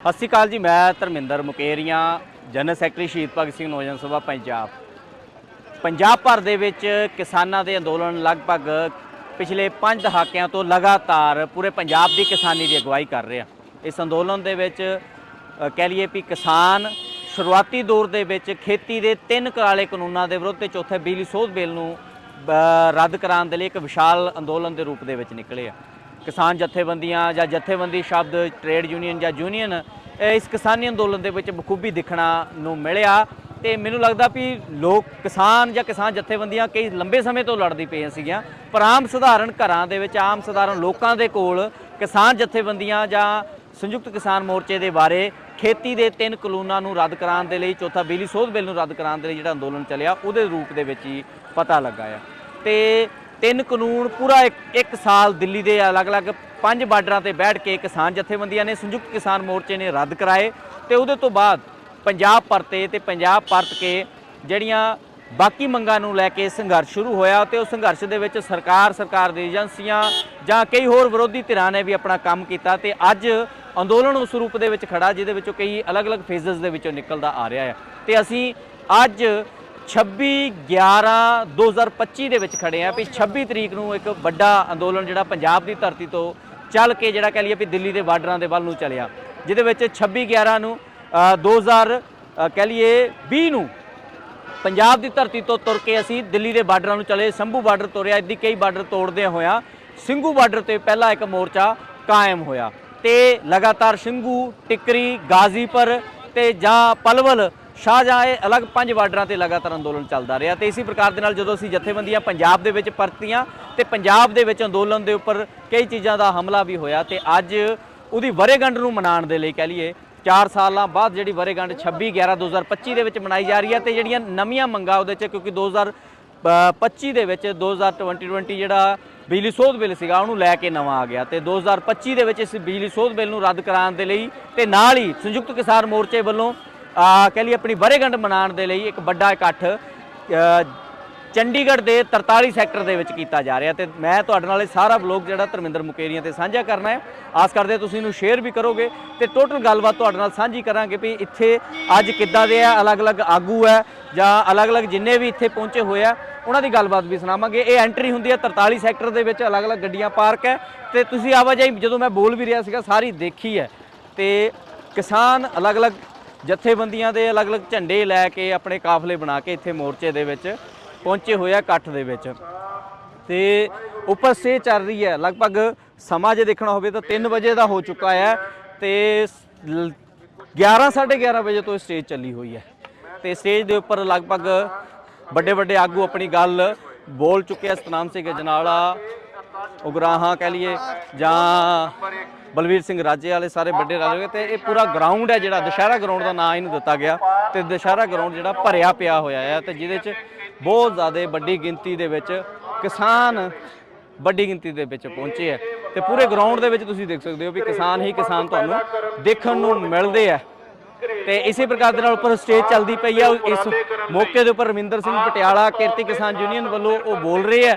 ਸਤਿ ਸ਼੍ਰੀ ਅਕਾਲ ਜੀ, ਮੈਂ ਧਰਮਿੰਦਰ ਮੁਕੇਰੀਆਂ, ਜਨਰਲ ਸੈਕਟਰੀ ਸ਼ਹੀਦ ਭਗਤ ਸਿੰਘ, ਨੌਜਵਾਨ ਸਭਾ ਪੰਜਾਬ। ਪੰਜਾਬ ਭਰ ਦੇ ਵਿੱਚ ਕਿਸਾਨਾਂ ਦੇ ਅੰਦੋਲਨ ਲਗਭਗ ਪਿਛਲੇ 5 ਦਹਾਕਿਆਂ ਤੋਂ ਲਗਾਤਾਰ ਪੂਰੇ ਪੰਜਾਬ ਦੀ ਕਿਸਾਨੀ ਦੀ ਅਗਵਾਈ ਕਰ ਰਿਹਾ ਇਸ ਅੰਦੋਲਨ ਦੇ ਵਿੱਚ ਕਹਿ ਲਈਏ ਵੀ ਕਿਸਾਨ ਸ਼ੁਰੂਆਤੀ ਦੌਰ ਦੇ ਵਿੱਚ ਖੇਤੀ ਦੇ ਤਿੰਨ ਕਰਾਲੇ ਕਾਨੂੰਨਾਂ ਦੇ ਵਿਰੁੱਧ ਤੇ ਚੌਥੇ ਬਿਜਲੀ ਸੋਧ ਬਿੱਲ ਨੂੰ ਰੱਦ ਕਰਾਉਣ ਦੇ ਲਈ ਇੱਕ ਵਿਸ਼ਾਲ ਅੰਦੋਲਨ ਦੇ ਰੂਪ ਦੇ ਵਿੱਚ ਨਿਕਲੇ ਆ। ਕਿਸਾਨ ਜਥੇਬੰਦੀਆਂ ਜਾਂ ਜਥੇਬੰਦੀ ਸ਼ਬਦ ਟ੍ਰੇਡ ਯੂਨੀਅਨ ਜਾਂ ਯੂਨੀਅਨ ਇਸ ਕਿਸਾਨੀ ਅੰਦੋਲਨ ਦੇ ਵਿੱਚ ਬਖੂਬੀ ਦਿਖਣਾ ਨੂੰ ਮਿਲਿਆ ਤੇ ਮੈਨੂੰ ਲੱਗਦਾ ਵੀ ਲੋਕ ਕਿਸਾਨ ਜਾਂ ਕਿਸਾਨ ਜਥੇਬੰਦੀਆਂ ਕਈ ਲੰਬੇ ਸਮੇਂ ਤੋਂ ਲੜਦੀ ਪਈਆਂ ਸੀਗੀਆਂ, ਪਰ ਆਮ ਸਧਾਰਨ ਘਰਾਂ ਦੇ ਵਿੱਚ, ਆਮ ਸਧਾਰਨ ਲੋਕਾਂ ਦੇ ਕੋਲ ਕਿਸਾਨ ਜਥੇਬੰਦੀਆਂ ਜਾਂ ਸੰਯੁਕਤ ਕਿਸਾਨ ਮੋਰਚੇ ਦੇ ਬਾਰੇ ਖੇਤੀ ਦੇ ਤਿੰਨ ਕਾਨੂੰਨਾਂ ਨੂੰ ਰੱਦ ਕਰਾਉਣ ਦੇ ਲਈ, ਚੌਥਾ ਬਿਜਲੀ ਸੋਧ ਬਿੱਲ ਨੂੰ ਰੱਦ ਕਰਾਉਣ ਦੇ ਲਈ ਜਿਹੜਾ ਅੰਦੋਲਨ ਚੱਲਿਆ, ਉਹਦੇ ਰੂਪ ਦੇ ਵਿੱਚ ਹੀ ਪਤਾ ਲੱਗਾ ਆ। ਤੇ ਤਿੰਨ ਕਾਨੂੰਨ ਪੂਰਾ ਇੱਕ, ਇੱਕ ਸਾਲ ਦਿੱਲੀ ਦੇ ਅਲੱਗ-ਅਲੱਗ ਪੰਜ ਬਾਰਡਰਾਂ ਤੇ ਬੈਠ ਕੇ ਕਿਸਾਨ ਜਥੇਬੰਦੀਆਂ ਨੇ ਸੰਯੁਕਤ ਕਿਸਾਨ ਮੋਰਚੇ ਨੇ ਰੱਦ ਕਰਾਏ ਤੇ ਉਹਦੇ ਤੋਂ ਬਾਅਦ ਪੰਜਾਬ ਪਰਤੇ ਤੇ ਪੰਜਾਬ ਪਰਤ ਕੇ ਜਿਹੜੀਆਂ ਬਾਕੀ ਮੰਗਾਂ ਨੂੰ ਲੈ ਕੇ ਸੰਘਰਸ਼ ਸ਼ੁਰੂ ਹੋਇਆ ਤੇ ਉਸ ਸੰਘਰਸ਼ ਦੇ ਵਿੱਚ ਸਰਕਾਰ ਸਰਕਾਰ ਦੀ ਏਜੰਸੀਆਂ ਜਾਂ ਕਈ ਹੋਰ ਵਿਰੋਧੀ ਧਿਰਾਂ ਨੇ ਵੀ ਆਪਣਾ ਕੰਮ ਕੀਤਾ ਤੇ ਅੱਜ ਅੰਦੋਲਨ ਉਸ ਰੂਪ ਦੇ ਵਿੱਚ ਖੜਾ ਜਿਹਦੇ ਵਿੱਚੋਂ ਕਈ ਅਲੱਗ-ਅਲੱਗ ਫੇਜ਼ਸ ਦੇ ਵਿੱਚੋਂ ਨਿਕਲਦਾ ਆ ਰਿਹਾ ਹੈ ਤੇ ਅਸੀਂ ਅੱਜ 26 11 2025 ਦੇ ਵਿੱਚ ਖੜੇ ਆ ਵੀ 26 ਤਰੀਕ ਨੂੰ ਇੱਕ ਵੱਡਾ ਅੰਦੋਲਨ ਜਿਹੜਾ ਪੰਜਾਬ ਦੀ ਧਰਤੀ ਤੋਂ ਚੱਲ ਕੇ ਜਿਹੜਾ ਕਹ ਲਈਏ ਵੀ ਦਿੱਲੀ ਦੇ ਬਾਰਡਰਾਂ ਦੇ ਵੱਲ ਨੂੰ ਚੱਲਿਆ ਜਿਹਦੇ ਵਿੱਚ 26 11 ਨੂੰ ਅ, 2000 ਅ, ਕਹਿ ਲਈਏ 20 ਨੂੰ ਪੰਜਾਬ ਦੀ ਧਰਤੀ ਤੋਂ ਤੁਰ ਕੇ ਅਸੀਂ ਦਿੱਲੀ ਦੇ ਬਾਰਡਰਾਂ ਨੂੰ ਚਲੇ ਸੰਭੂ ਬਾਰਡਰ ਤੁਰਿਆ ਇੱਦੀ ਕਈ ਬਾਰਡਰ ਤੋੜਦੇ ਹੋਇਆ ਸਿੰਘੂ ਬਾਰਡਰ ਤੇ ਪਹਿਲਾ ਇੱਕ ਮੋਰਚਾ ਕਾਇਮ ਹੋਇਆ ਤੇ ਲਗਾਤਾਰ ਸਿੰਘੂ ਟਿਕਰੀ ਗਾਜ਼ੀਪੁਰ ਤੇ ਜਾਂ ਪਲਵਲ ਸ਼ਾਹਜਹਾਂ ਇਹ ਅਲੱਗ ਪੰਜ ਬਾਰਡਰਾਂ ਤੇ ਲਗਾਤਾਰ ਅੰਦੋਲਨ ਚੱਲਦਾ ਰਿਹਾ ਤੇ ਇਸੇ ਪ੍ਰਕਾਰ ਦੇ ਨਾਲ ਜਦੋਂ ਅਸੀਂ ਜਥੇਬੰਦੀਆਂ ਪੰਜਾਬ ਦੇ ਵਿੱਚ ਪਰਤੀਆਂ ਤੇ ਪੰਜਾਬ ਦੇ ਵਿੱਚ ਅੰਦੋਲਨ ਦੇ ਉੱਪਰ ਕਈ ਚੀਜ਼ਾਂ ਦਾ ਹਮਲਾ ਵੀ ਹੋਇਆ ਤੇ ਅੱਜ ਉਹਦੀ ਵਰੇਗੰਢ ਨੂੰ ਮਨਾਉਣ ਦੇ ਲਈ ਕਹਿ ਲਈਏ 4 ਸਾਲਾਂ ਬਾਅਦ ਜਿਹੜੀ ਵਰੇਗੰਢ 26 11 2025 ਦੇ ਵਿੱਚ ਮਨਾਈ ਜਾ ਰਹੀ ਹੈ ਤੇ ਜਿਹੜੀਆਂ ਨਵੀਆਂ ਮੰਗਾਂ ਉਹਦੇ 'ਚ ਕਿਉਂਕਿ 2025 ਦੇ ਵਿੱਚ 2020 ਜਿਹੜਾ ਬਿਜਲੀ ਸੋਧ ਬਿੱਲ ਸੀਗਾ ਉਹਨੂੰ ਲੈ ਕੇ ਨਵਾਂ ਆ ਗਿਆ ਤੇ 2025 ਦੇ ਵਿੱਚ ਇਸ ਬਿਜਲੀ ਸੋਧ ਬਿੱਲ ਨੂੰ ਰੱਦ ਕਰਾਉਣ ਦੇ ਲਈ ਤੇ ਨਾਲ ਹੀ ਸੰਯੁਕਤ ਕਿਸਾਨ ਮੋਰਚੇ ਵੱਲੋਂ ਕਹਿ ਲਈ ਆਪਣੀ ਵਰੇਗੰਢ ਮਨਾਉਣ ਦੇ ਲਈ ਇੱਕ ਵੱਡਾ ਇਕੱਠ ਚੰਡੀਗੜ੍ਹ ਦੇ 43 ਸੈਕਟਰ ਦੇ ਵਿੱਚ ਕੀਤਾ ਜਾ ਰਿਹਾ ਤੇ ਮੈਂ ਤੁਹਾਡੇ ਨਾਲ ਇਹ ਸਾਰਾ ਬਲੌਗ ਜਿਹੜਾ ਧਰਮਿੰਦਰ ਮੁਕੇਰੀਆਂ ਤੇ ਸਾਂਝਾ ਕਰਨਾ ਹੈ, ਆਸ ਕਰਦੇ ਤੁਸੀਂ ਇਹਨੂੰ ਸ਼ੇਅਰ ਵੀ ਕਰੋਗੇ ਤੇ ਟੋਟਲ ਗੱਲਬਾਤ ਤੁਹਾਡੇ ਨਾਲ ਸਾਂਝੀ ਕਰਾਂਗੇ ਵੀ ਇੱਥੇ ਅੱਜ ਕਿੱਦਾਂ ਦੇ ਆ, ਅਲੱਗ-ਅਲੱਗ ਆਗੂ ਹੈ ਜਾਂ ਅਲੱਗ-ਅਲੱਗ ਜਿੰਨੇ ਵੀ ਇੱਥੇ ਪਹੁੰਚੇ ਹੋਏ ਆ, ਉਹਨਾਂ ਦੀ ਗੱਲਬਾਤ ਵੀ ਸੁਣਾਵਾਂਗੇ। ਇਹ ਐਂਟਰੀ ਹੁੰਦੀ ਹੈ 43 ਸੈਕਟਰ ਦੇ ਵਿੱਚ ਅਲੱਗ-ਅਲੱਗ ਗੱਡੀਆਂ ਪਾਰਕ ਹੈ ਤੇ ਤੁਸੀਂ ਆਵਾਜਾਈ, ਜਦੋਂ ਮੈਂ ਬੋਲ ਵੀ ਰਿਹਾ ਸੀਗਾ, ਸਾਰੀ ਦੇਖੀ ਹੈ ਤੇ ਕਿਸਾਨ ਅਲੱਗ-ਅਲੱਗ ਜਥੇਬੰਦੀਆਂ ਦੇ ਅਲੱਗ-ਅਲੱਗ ਝੰਡੇ ਲੈ ਕੇ ਆਪਣੇ ਕਾਫਲੇ ਬਣਾ ਕੇ ਇੱਥੇ ਮੋਰਚੇ ਦੇ ਵਿੱਚ ਪਹੁੰਚੇ ਹੋਏ ਆ ਇਕੱਠ ਦੇ ਵਿੱਚ। ਤੇ ਉੱਪਰ ਸੇ ਚੱਲ ਰਹੀ ਹੈ। ਲਗਭਗ ਸਮਾਂ ਜੇ ਦੇਖਣਾ ਹੋਵੇ ਤਾਂ 3 ਵਜੇ ਦਾ ਹੋ ਚੁੱਕਾ ਹੈ ਤੇ 11 11:30 ਵਜੇ ਤੋਂ ਸਟੇਜ ਚੱਲੀ ਹੋਈ ਹੈ। ਤੇ ਸਟੇਜ ਦੇ ਉੱਪਰ ਲਗਭਗ ਵੱਡੇ ਵੱਡੇ ਆਗੂ ਆਪਣੀ ਗੱਲ ਬੋਲ ਚੁੱਕੇ ਆ। ਸਤਨਾਮ ਸਿੰਘ ਜਨਾਲਾ, ਉਗਰਾਹਾਂ ਕਹਿ ਲਈਏ ਜਾਂ ਬਲਵੀਰ ਸਿੰਘ ਰਾਜੇ ਵਾਲੇ ਸਾਰੇ ਵੱਡੇ ਰਾਜੇ ਤੇ ਇਹ ਪੂਰਾ ਗਰਾਊਂਡ ਹੈ ਜਿਹੜਾ, ਦੁਸ਼ਹਿਰਾ ਗਰਾਊਂਡ ਦਾ ਨਾਂ ਇਹਨੂੰ ਦਿੱਤਾ ਗਿਆ ਤੇ ਦੁਸ਼ਹਿਰਾ ਗਰਾਊਂਡ ਜਿਹੜਾ ਭਰਿਆ ਪਿਆ ਹੋਇਆ ਹੈ ਤੇ ਜਿਹਦੇ 'ਚ ਬਹੁਤ ਜ਼ਿਆਦਾ ਵੱਡੀ ਗਿਣਤੀ ਦੇ ਵਿੱਚ ਕਿਸਾਨ ਵੱਡੀ ਗਿਣਤੀ ਦੇ ਵਿੱਚ ਪਹੁੰਚੇ ਹੈ ਤੇ ਪੂਰੇ ਗਰਾਊਂਡ ਦੇ ਵਿੱਚ ਤੁਸੀਂ ਦੇਖ ਸਕਦੇ ਹੋ ਵੀ ਕਿਸਾਨ ਹੀ ਕਿਸਾਨ ਤੁਹਾਨੂੰ ਦੇਖਣ ਨੂੰ ਮਿਲਦੇ ਆ ਤੇ ਇਸੇ ਪ੍ਰਕਾਰ ਦੇ ਨਾਲ ਉੱਪਰ ਸਟੇਜ ਚੱਲਦੀ ਪਈ ਆ ਇਸ ਮੌਕੇ ਦੇ ਉੱਪਰ ਰਮਿੰਦਰ ਸਿੰਘ ਪਟਿਆਲਾ ਕਿਰਤੀ ਕਿਸਾਨ ਯੂਨੀਅਨ ਵੱਲੋਂ ਉਹ ਬੋਲ ਰਹੇ ਆ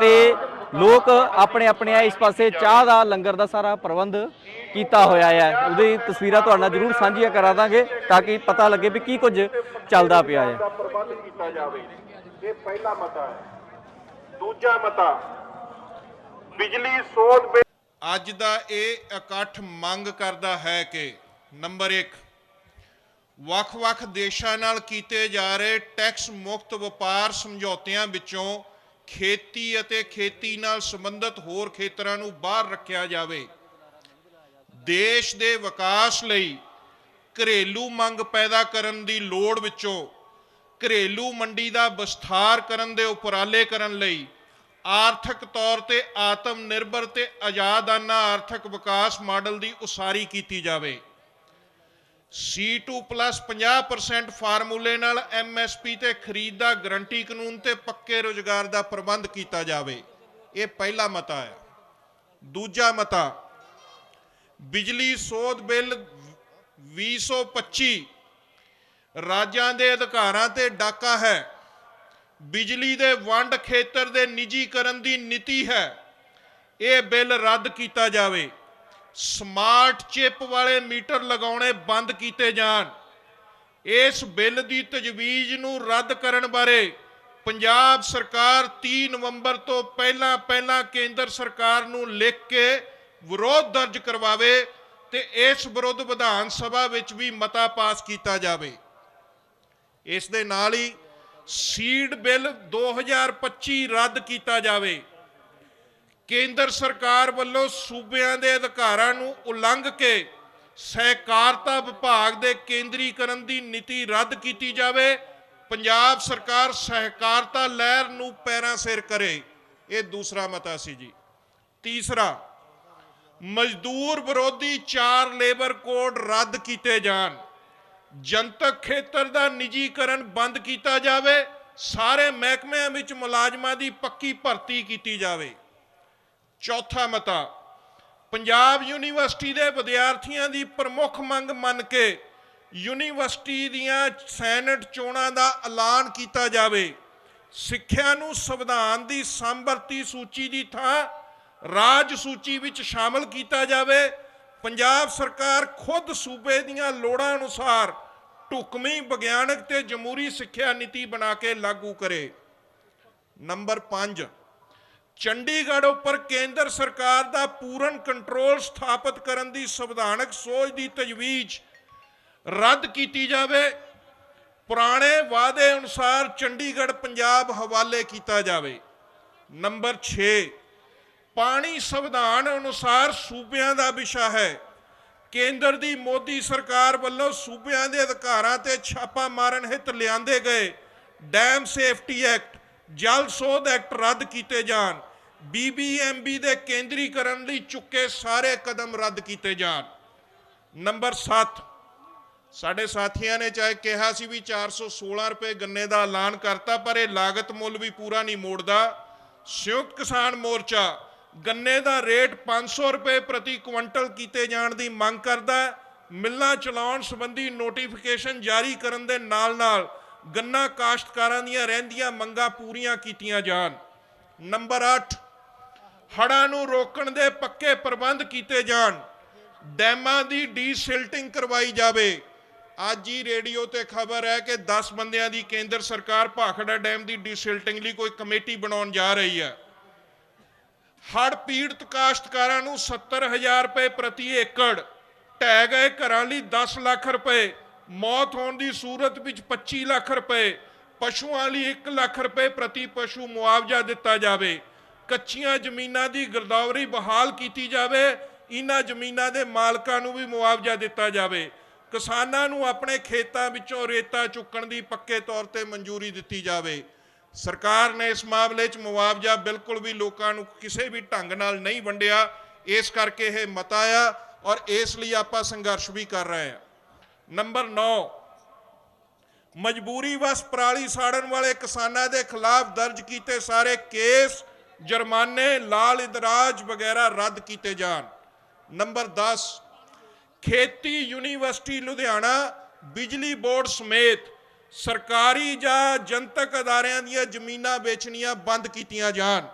ਤੇ ਲੋਕ ਆਪਣੇ ਆਪਣੇ ਇਸ ਪਾਸੇ ਚਾਹ ਦਾ ਲੰਗਰ ਦਾ ਸਾਰਾ ਪ੍ਰਬੰਧ ਕੀਤਾ ਹੋਇਆ ਹੈ। ਉਹਦੀ ਤਸਵੀਰਾਂ ਤੁਹਾਡੇ ਨਾਲ ਜ਼ਰੂਰ ਸਾਂਝੀਆਂ ਕਰਾ ਦਾਂਗੇ ਤਾਂ ਕਿ ਪਤਾ ਲੱਗੇ ਵੀ ਕੀ ਕੁਝ ਚੱਲਦਾ ਪਿਆ ਹੈ। ਦਾ ਪ੍ਰਬੰਧ ਕੀਤਾ ਜਾਵੇ। ਇਹ ਪਹਿਲਾ ਮਤਾ ਹੈ। ਦੂਜਾ ਮਤਾ ਬਿਜਲੀ ਸੋਧ ਬਿੱਲ ਅੱਜ ਦਾ ਇਹ ਇਕੱਠ ਮੰਗ ਕਰਦਾ ਹੈ ਕਿ ਨੰਬਰ 1 ਵੱਖ-ਵੱਖ ਦੇਸ਼ਾਂ ਨਾਲ ਕੀਤੇ ਜਾ ਰਹੇ ਟੈਕਸ ਮੁਕਤ ਵਪਾਰ ਸਮਝੌਤਿਆਂ ਵਿੱਚੋਂ ਖੇਤੀ ਅਤੇ ਖੇਤੀ ਨਾਲ ਸੰਬੰਧਿਤ ਹੋਰ ਖੇਤਰਾਂ ਨੂੰ ਬਾਹਰ ਰੱਖਿਆ ਜਾਵੇ। ਦੇਸ਼ ਦੇ ਵਿਕਾਸ ਲਈ ਘਰੇਲੂ ਮੰਗ ਪੈਦਾ ਕਰਨ ਦੀ ਲੋੜ ਵਿੱਚੋਂ ਘਰੇਲੂ ਮੰਡੀ ਦਾ ਵਿਸਥਾਰ ਕਰਨ ਦੇ ਉਪਰਾਲੇ ਕਰਨ ਲਈ ਆਰਥਿਕ ਤੌਰ ਤੇ ਆਤਮ ਨਿਰਭਰ ਤੇ ਆਜ਼ਾਦਾਨਾ ਆਰਥਿਕ ਵਿਕਾਸ ਮਾਡਲ ਦੀ ਉਸਾਰੀ ਕੀਤੀ ਜਾਵੇ। C2 50% ਫਾਰਮੂਲੇ ਨਾਲ MSP ਤੇ ਖਰੀਦ ਦਾ ਗਰੰਟੀ ਕਾਨੂੰਨ ਤੇ ਪੱਕੇ ਰੋਜ਼ਗਾਰ ਦਾ ਪ੍ਰਬੰਧ ਕੀਤਾ ਜਾਵੇ। ਇਹ ਪਹਿਲਾ ਮਤਾ ਹੈ। ਦੂਜਾ ਮਤਾ, ਬਿਜਲੀ ਸੋਧ ਬਿੱਲ 2025 ਰਾਜਾਂ ਦੇ ਅਧਿਕਾਰਾਂ ਤੇ ਡਾਕਾ ਹੈ। ਬਿਜਲੀ ਦੇ ਵੰਡ ਖੇਤਰ ਦੇ ਨਿੱਜੀਕਰਨ ਦੀ ਨੀਤੀ ਹੈ। ਇਹ ਬਿੱਲ ਰੱਦ ਕੀਤਾ ਜਾਵੇ। ਸਮਾਰਟ ਚਿਪ ਵਾਲੇ ਮੀਟਰ ਲਗਾਉਣੇ ਬੰਦ ਕੀਤੇ ਜਾਣ। ਇਸ ਬਿੱਲ ਦੀ ਤਜਵੀਜ਼ ਨੂੰ ਰੱਦ ਕਰਨ ਬਾਰੇ ਪੰਜਾਬ ਸਰਕਾਰ 30 ਨਵੰਬਰ ਤੋਂ ਪਹਿਲਾਂ ਪਹਿਲਾਂ ਕੇਂਦਰ ਸਰਕਾਰ ਨੂੰ ਲਿਖ ਕੇ ਵਿਰੋਧ ਦਰਜ ਕਰਵਾਵੇ ਤੇ ਇਸ ਵਿਰੁੱਧ ਵਿਧਾਨ ਸਭਾ ਵਿੱਚ ਵੀ ਮਤਾ ਪਾਸ ਕੀਤਾ ਜਾਵੇ। ਇਸ ਦੇ ਨਾਲ ਹੀ ਸੀਡ ਬਿੱਲ 2025 ਰੱਦ ਕੀਤਾ ਜਾਵੇ। ਕੇਂਦਰ ਸਰਕਾਰ ਵੱਲੋਂ ਸੂਬਿਆਂ ਦੇ ਅਧਿਕਾਰਾਂ ਨੂੰ ਉਲੰਘ ਕੇ ਸਹਿਕਾਰਤਾ ਵਿਭਾਗ ਦੇ ਕੇਂਦਰੀਕਰਨ ਦੀ ਨੀਤੀ ਰੱਦ ਕੀਤੀ ਜਾਵੇ, ਪੰਜਾਬ ਸਰਕਾਰ ਸਹਿਕਾਰਤਾ ਲਹਿਰ ਨੂੰ ਪੈਰਾਂ ਸਿਰ ਕਰੇ। ਇਹ ਦੂਸਰਾ ਮਤਾ ਸੀ ਜੀ। ਤੀਸਰਾ, ਮਜ਼ਦੂਰ ਵਿਰੋਧੀ ਚਾਰ ਲੇਬਰ ਕੋਡ ਰੱਦ ਕੀਤੇ ਜਾਣ। ਜਨਤਕ ਖੇਤਰ ਦਾ ਨਿੱਜੀਕਰਨ ਬੰਦ ਕੀਤਾ ਜਾਵੇ। ਸਾਰੇ ਮਹਿਕਮਿਆਂ ਵਿੱਚ ਮੁਲਾਜ਼ਮਾਂ ਦੀ ਪੱਕੀ ਭਰਤੀ ਕੀਤੀ ਜਾਵੇ। ਚੌਥਾ ਮਤਾ, ਪੰਜਾਬ ਯੂਨੀਵਰਸਿਟੀ ਦੇ ਵਿਦਿਆਰਥੀਆਂ ਦੀ ਪ੍ਰਮੁੱਖ ਮੰਗ ਮੰਨ ਕੇ ਯੂਨੀਵਰਸਿਟੀ ਦੀਆਂ ਸੈਨੇਟ ਚੋਣਾਂ ਦਾ ਐਲਾਨ ਕੀਤਾ ਜਾਵੇ। ਸਿੱਖਿਆ ਨੂੰ ਸੰਵਿਧਾਨ ਦੀ ਸੰਵਰਤੀ ਸੂਚੀ ਦੀ ਥਾਂ ਰਾਜ ਸੂਚੀ ਵਿੱਚ ਸ਼ਾਮਲ ਕੀਤਾ ਜਾਵੇ। ਪੰਜਾਬ ਸਰਕਾਰ ਖੁਦ ਸੂਬੇ ਦੀਆਂ ਲੋੜਾਂ ਅਨੁਸਾਰ ਢੁਕਵੀਂ, ਵਿਗਿਆਨਕ ਤੇ ਜਮਹੂਰੀ ਸਿੱਖਿਆ ਨੀਤੀ ਬਣਾ ਕੇ ਲਾਗੂ ਕਰੇ। ਨੰਬਰ 5 ਚੰਡੀਗੜ੍ਹ ਉੱਪਰ ਕੇਂਦਰ ਸਰਕਾਰ ਦਾ ਪੂਰਨ ਕੰਟਰੋਲ ਸਥਾਪਿਤ ਕਰਨ ਦੀ ਸੰਵਿਧਾਨਕ ਸੋਚ ਦੀ ਤਜਵੀਜ਼ ਰੱਦ ਕੀਤੀ ਜਾਵੇ। ਪੁਰਾਣੇ ਵਾਅਦੇ ਅਨੁਸਾਰ ਚੰਡੀਗੜ੍ਹ ਪੰਜਾਬ ਹਵਾਲੇ ਕੀਤਾ ਜਾਵੇ। ਨੰਬਰ 6 ਪਾਣੀ ਸੰਵਿਧਾਨ ਅਨੁਸਾਰ ਸੂਬਿਆਂ ਦਾ ਵਿਸ਼ਾ ਹੈ। ਕੇਂਦਰ ਦੀ ਮੋਦੀ ਸਰਕਾਰ ਵੱਲੋਂ ਸੂਬਿਆਂ ਦੇ ਅਧਿਕਾਰਾਂ ਤੇ ਛਾਪਾ ਮਾਰਨ ਹਿੱਤ ਲਿਆਂਦੇ ਗਏ। ਡੈਮ ਸੇਫਟੀ ਐਕਟ, ਜਲ ਸੋਧ ਐਕਟ ਰੱਦ ਕੀਤੇ ਜਾਣ। ਬੀਬੀਐਮਬੀ ਦੇ ਕੇਂਦਰੀਕਰਨ ਲਈ ਚੁੱਕੇ ਸਾਰੇ ਕਦਮ ਰੱਦ ਕੀਤੇ ਜਾਣ। ਨੰਬਰ 7 ਸਾਡੇ ਸਾਥੀਆਂ ਨੇ ਚਾਹੇ ਕਿਹਾ ਸੀ ਵੀ 416 ਰੁਪਏ ਗੰਨੇ ਦਾ ਐਲਾਨ ਕਰਤਾ, ਪਰ ਇਹ ਲਾਗਤ ਮੁੱਲ ਵੀ ਪੂਰਾ ਨਹੀਂ ਮੋੜਦਾ। ਸੰਯੁਕਤ ਕਿਸਾਨ ਮੋਰਚਾ ਗੰਨੇ ਦਾ ਰੇਟ 500 ਰੁਪਏ ਪ੍ਰਤੀ ਕੁਇੰਟਲ ਕੀਤੇ ਜਾਣ ਦੀ ਮੰਗ ਕਰਦਾ ਮਿੱਲਾਂ ਚਲਾਉਣ ਸੰਬੰਧੀ ਨੋਟੀਫਿਕੇਸ਼ਨ ਜਾਰੀ ਕਰਨ ਦੇ ਨਾਲ-ਨਾਲ ਗੰਨਾ ਕਾਸ਼ਤਕਾਰਾਂ ਦੀਆਂ ਰਹਿੰਦੀਆਂ ਮੰਗਾਂ ਪੂਰੀਆਂ ਕੀਤੀਆਂ ਜਾਣ। ਨੰਬਰ 8 ਹੜ੍ਹਾਂ ਨੂੰ ਰੋਕਣ ਦੇ ਪੱਕੇ ਪ੍ਰਬੰਧ ਕੀਤੇ ਜਾਣ, ਡੈਮਾਂ ਦੀ ਡੀਸਿਲਟਿੰਗ ਕਰਵਾਈ ਜਾਵੇ। ਅੱਜ ਹੀ ਰੇਡੀਓ ਤੇ ਖਬਰ ਹੈ ਕਿ 10 ਬੰਦਿਆਂ ਦੀ ਕੇਂਦਰ ਸਰਕਾਰ ਭਾਖੜਾ ਡੈਮ ਦੀ ਡੀਸਿਲਟਿੰਗ ਲਈ ਕੋਈ ਕਮੇਟੀ ਬਣਾਉਣ ਜਾ ਰਹੀ ਹੈ। ਹੜ੍ਹ ਪੀੜਤ ਕਾਸ਼ਤਕਾਰਾਂ ਨੂੰ 70000 ਰੁਪਏ ਪ੍ਰਤੀ ਏਕੜ, ਢਹਿ ਗਏ ਘਰਾਂ ਲਈ 10 ਲੱਖ ਰੁਪਏ, ਮੌਤ ਹੋਣ ਦੀ ਸੂਰਤ ਵਿੱਚ 25 ਲੱਖ ਰੁਪਏ, ਪਸ਼ੂਆਂ ਲਈ 1 ਲੱਖ ਰੁਪਏ ਪ੍ਰਤੀ ਪਸ਼ੂ ਮੁਆਵਜ਼ਾ ਦਿੱਤਾ ਜਾਵੇ। ਕੱਚੀਆਂ ਜ਼ਮੀਨਾਂ ਦੀ ਗਿਰਦਾਵਰੀ ਬਹਾਲ ਕੀਤੀ ਜਾਵੇ, ਇਹਨਾਂ ਜ਼ਮੀਨਾਂ ਦੇ ਮਾਲਕਾਂ ਨੂੰ ਵੀ ਮੁਆਵਜ਼ਾ ਦਿੱਤਾ ਜਾਵੇ। ਕਿਸਾਨਾਂ ਨੂੰ ਆਪਣੇ ਖੇਤਾਂ ਵਿੱਚੋਂ ਰੇਤਾ ਚੁੱਕਣ ਦੀ ਪੱਕੇ ਤੌਰ ਤੇ ਮਨਜ਼ੂਰੀ ਦਿੱਤੀ ਜਾਵੇ। ਸਰਕਾਰ ਨੇ ਇਸ ਮਾਮਲੇ 'ਚ ਮੁਆਵਜ਼ਾ ਬਿਲਕੁਲ ਵੀ ਲੋਕਾਂ ਨੂੰ ਕਿਸੇ ਵੀ ਢੰਗ ਨਾਲ ਨਹੀਂ ਵੰਡਿਆ। ਇਸ ਕਰਕੇ ਇਹ ਮਤਾ ਆ ਔਰ ਇਸ ਲਈ ਆਪਾਂ ਸੰਘਰਸ਼ ਵੀ ਕਰ ਰਹੇ ਹਾਂ। ਨੰਬਰ 9 ਮਜਬੂਰੀ ਵਸ ਪਰਾਲੀ ਸਾੜਨ ਵਾਲੇ ਕਿਸਾਨਾਂ ਦੇ ਖਿਲਾਫ ਦਰਜ ਕੀਤੇ ਸਾਰੇ ਕੇਸ ਜੁਰਮਾਨੇ, ਲਾਲ ਇਦਰਾਜ ਵਗੈਰਾ ਰੱਦ ਕੀਤੇ ਜਾਣ। ਨੰਬਰ 10 ਖੇਤੀ ਯੂਨੀਵਰਸਿਟੀ ਲੁਧਿਆਣਾ, ਬਿਜਲੀ ਬੋਰਡ ਸਮੇਤ ਸਰਕਾਰੀ ਜਾਂ ਜਨਤਕ ਅਦਾਰਿਆਂ ਦੀਆਂ ਜ਼ਮੀਨਾਂ ਵੇਚਣੀਆਂ ਬੰਦ ਕੀਤੀਆਂ ਜਾਣ।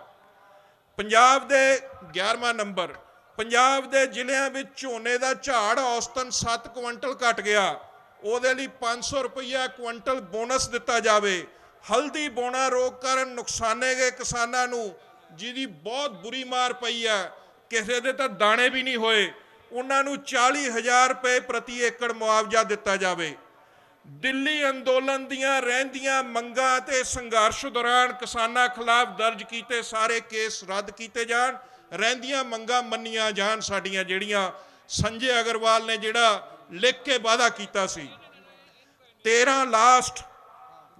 ਪੰਜਾਬ ਦੇ 11ਵਾਂ ਨੰਬਰ, ਪੰਜਾਬ ਦੇ ਜ਼ਿਲ੍ਹਿਆਂ ਵਿੱਚ ਝੋਨੇ ਦਾ ਝਾੜ ਔਸਤਨ 7 ਕੁਇੰਟਲ ਘਟ ਗਿਆ। ਉਹਦੇ ਲਈ 500 ਰੁਪਈਆ ਕੁਇੰਟਲ ਬੋਨਸ ਦਿੱਤਾ ਜਾਵੇ। ਹਲਦੀ ਬੋਣਾ ਰੋਗ ਕਾਰਨ ਨੁਕਸਾਨੇ ਗਏ ਕਿਸਾਨਾਂ ਨੂੰ। ਜਿਹਦੀ ਬਹੁਤ ਬੁਰੀ ਮਾਰ ਪਈ ਹੈ ਕਿਸੇ ਦੇ ਤਾਂ ਦਾਣੇ ਵੀ ਨਹੀਂ ਹੋਏ, ਉਹਨਾਂ ਨੂੰ 40000 ਰੁਪਏ ਪ੍ਰਤੀ ਏਕੜ ਮੁਆਵਜ਼ਾ ਦਿੱਤਾ ਜਾਵੇ। ਦਿੱਲੀ ਅੰਦੋਲਨ ਦੀਆਂ ਰਹਿੰਦੀਆਂ ਮੰਗਾਂ ਤੇ ਸੰਘਰਸ਼ ਦੌਰਾਨ ਕਿਸਾਨਾਂ ਖਿਲਾਫ ਦਰਜ ਕੀਤੇ ਸਾਰੇ ਕੇਸ ਰੱਦ ਕੀਤੇ ਜਾਣ, ਰਹਿੰਦੀਆਂ ਮੰਗਾਂ ਮੰਨੀਆਂ ਜਾਣ ਸਾਡੀਆਂ ਜਿਹੜੀਆਂ ਸੰਜੇ ਅਗਰਵਾਲ ਨੇ ਜਿਹੜਾ ਲਿਖ ਕੇ ਵਾਅਦਾ ਕੀਤਾ ਸੀ। 13 ਲਾਸਟ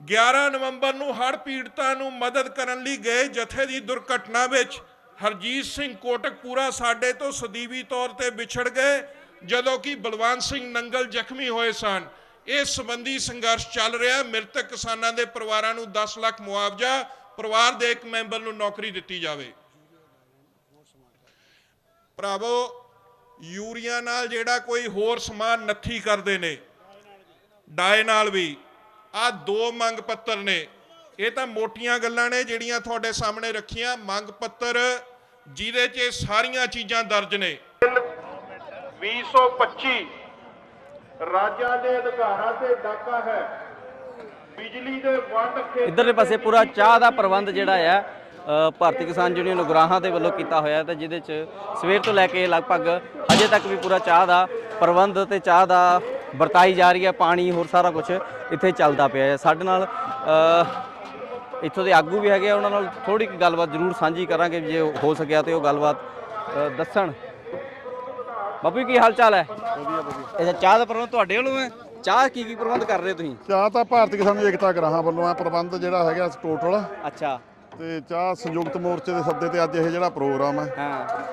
11 ਨਵੰਬਰ ਨੂੰ ਹੜ੍ਹ ਪੀੜਤਾਂ ਨੂੰ ਮਦਦ ਕਰਨ ਲਈ ਗਏ ਜਥੇ ਦੀ ਦੁਰਘਟਨਾ ਵਿੱਚ ਹਰਜੀਤ ਸਿੰਘ ਕੋਟਕਪੂਰਾ ਸਾਡੇ ਤੋਂ ਸਦੀਵੀ ਤੌਰ ਤੇ ਵਿਛੜ ਗਏ, ਜਦੋਂ ਕਿ ਬਲਵੰਤ ਸਿੰਘ ਨੰਗਲ ਜ਼ਖਮੀ ਹੋਏ ਸਨ। ਇਸ ਸੰਬੰਧੀ ਸੰਘਰਸ਼ ਚੱਲ ਰਿਹਾ ਮ੍ਰਿਤਕ ਕਿਸਾਨਾਂ ਦੇ ਪਰਿਵਾਰਾਂ ਨੂੰ 10 ਲੱਖ ਮੁਆਵਜ਼ਾ, ਪਰਿਵਾਰ ਦੇ ਇੱਕ ਮੈਂਬਰ ਨੂੰ ਨੌਕਰੀ ਦਿੱਤੀ ਜਾਵੇ। ਭਰਾਵੋ, ਯੂਰੀਆ ਨਾਲ ਜਿਹੜਾ ਕੋਈ ਹੋਰ ਸਮਾਨ ਨੱਥੀ ਕਰਦੇ ਨੇ, ਡਾਏ ਨਾਲ ਵੀ ਆ ਦੋ ਮੰਗ ਪੱਤਰ ਨੇ। ਇਹ ਤਾਂ ਮੋਟੀਆਂ ਗੱਲਾਂ ਨੇ ਜਿਹੜੀਆਂ ਤੁਹਾਡੇ ਸਾਹਮਣੇ ਰੱਖੀਆਂ। ਮੰਗ ਪੱਤਰ ਜਿਹਦੇ 'ਚ ਸਾਰੀਆਂ ਚੀਜ਼ਾਂ ਦਰਜ ਨੇ। 2025 ਰਾਜਾਂ ਦੇ ਅਧਿਕਾਰਾਂ ਤੇ ਡਾਕਾ ਹੈ। ਬਿਜਲੀ ਦੇ ਵੰਡ ਖੇਤਰ ਇਧਰਲੇ ਪਾਸੇ ਪੂਰਾ ਚਾਹ ਦਾ ਪ੍ਰਬੰਧ ਜਿਹੜਾ ਹੈ ਅ, ਭਾਰਤੀ ਕਿਸਾਨ ਯੂਨੀਅਨ ਉਗਰਾਹਾਂ ਦੇ ਵੱਲੋਂ ਕੀਤਾ ਹੋਇਆ ਤੇ ਜਿਹਦੇ ਚ ਸਵੇਰ ਤੋਂ ਲੈ ਕੇ ਲਗਭਗ ਅਜੇ ਤੱਕ ਵੀ ਪੂਰਾ ਚਾਹ ਦਾ ਪ੍ਰਬੰਧ ਤੇ ਚਾਹ ਦਾ ਵਰਤਾਈ ਜਾ ਰਹੀ ਹੈ ਪਾਣੀ ਹੋਰ ਸਾਰਾ ਕੁਝ ਇੱਥੇ ਚੱਲਦਾ ਪਿਆ ਹੈ। ਸਾਡੇ ਨਾਲ ਅ, ਇੱਥੋਂ ਦੇ ਆਗੂ ਵੀ ਹੈਗੇ ਆ ਉਹਨਾਂ ਨਾਲ ਥੋੜੀ ਕੁ ਗੱਲਬਾਤ ਜ਼ਰੂਰ ਸਾਂਝੀ ਕਰਾਂਗੇ ਜੇ ਹੋ ਸਕਿਆ ਤੇ ਉਹ ਗੱਲਬਾਤ ਦੱਸਣ। ਬਾਪੂ ਜੀ, ਕੀ ਹਾਲ ਚਾਲ ਹੈ ਵਧੀਆ ਚਾਹ ਦਾ ਪ੍ਰਬੰਧ ਤੁਹਾਡੇ ਵੱਲੋਂ ਹੈ? ਚਾਹ ਕੀ ਕੀ ਪ੍ਰਬੰਧ ਕਰ ਰਹੇ ਹੋ ਤੁਸੀਂ? ਚਾਹ ਤਾਂ ਭਾਰਤੀ ਕਿਸਾਨ ਏਕਤਾ ਗਰਾਹਾਂ ਵੱਲੋਂ ਆ ਪ੍ਰਬੰਧ ਜਿਹੜਾ ਹੈਗਾ ਟੋਟਲ ਅੱਛਾ। ਤੇ ਚਾਹ ਸੰਯੁਕਤ ਮੋਰਚੇ ਦੇ ਸੱਦੇ ਤੇ ਅੱਜ ਇਹ ਜਿਹੜਾ ਪ੍ਰੋਗਰਾਮ ਹੈ। ਹਾਂ।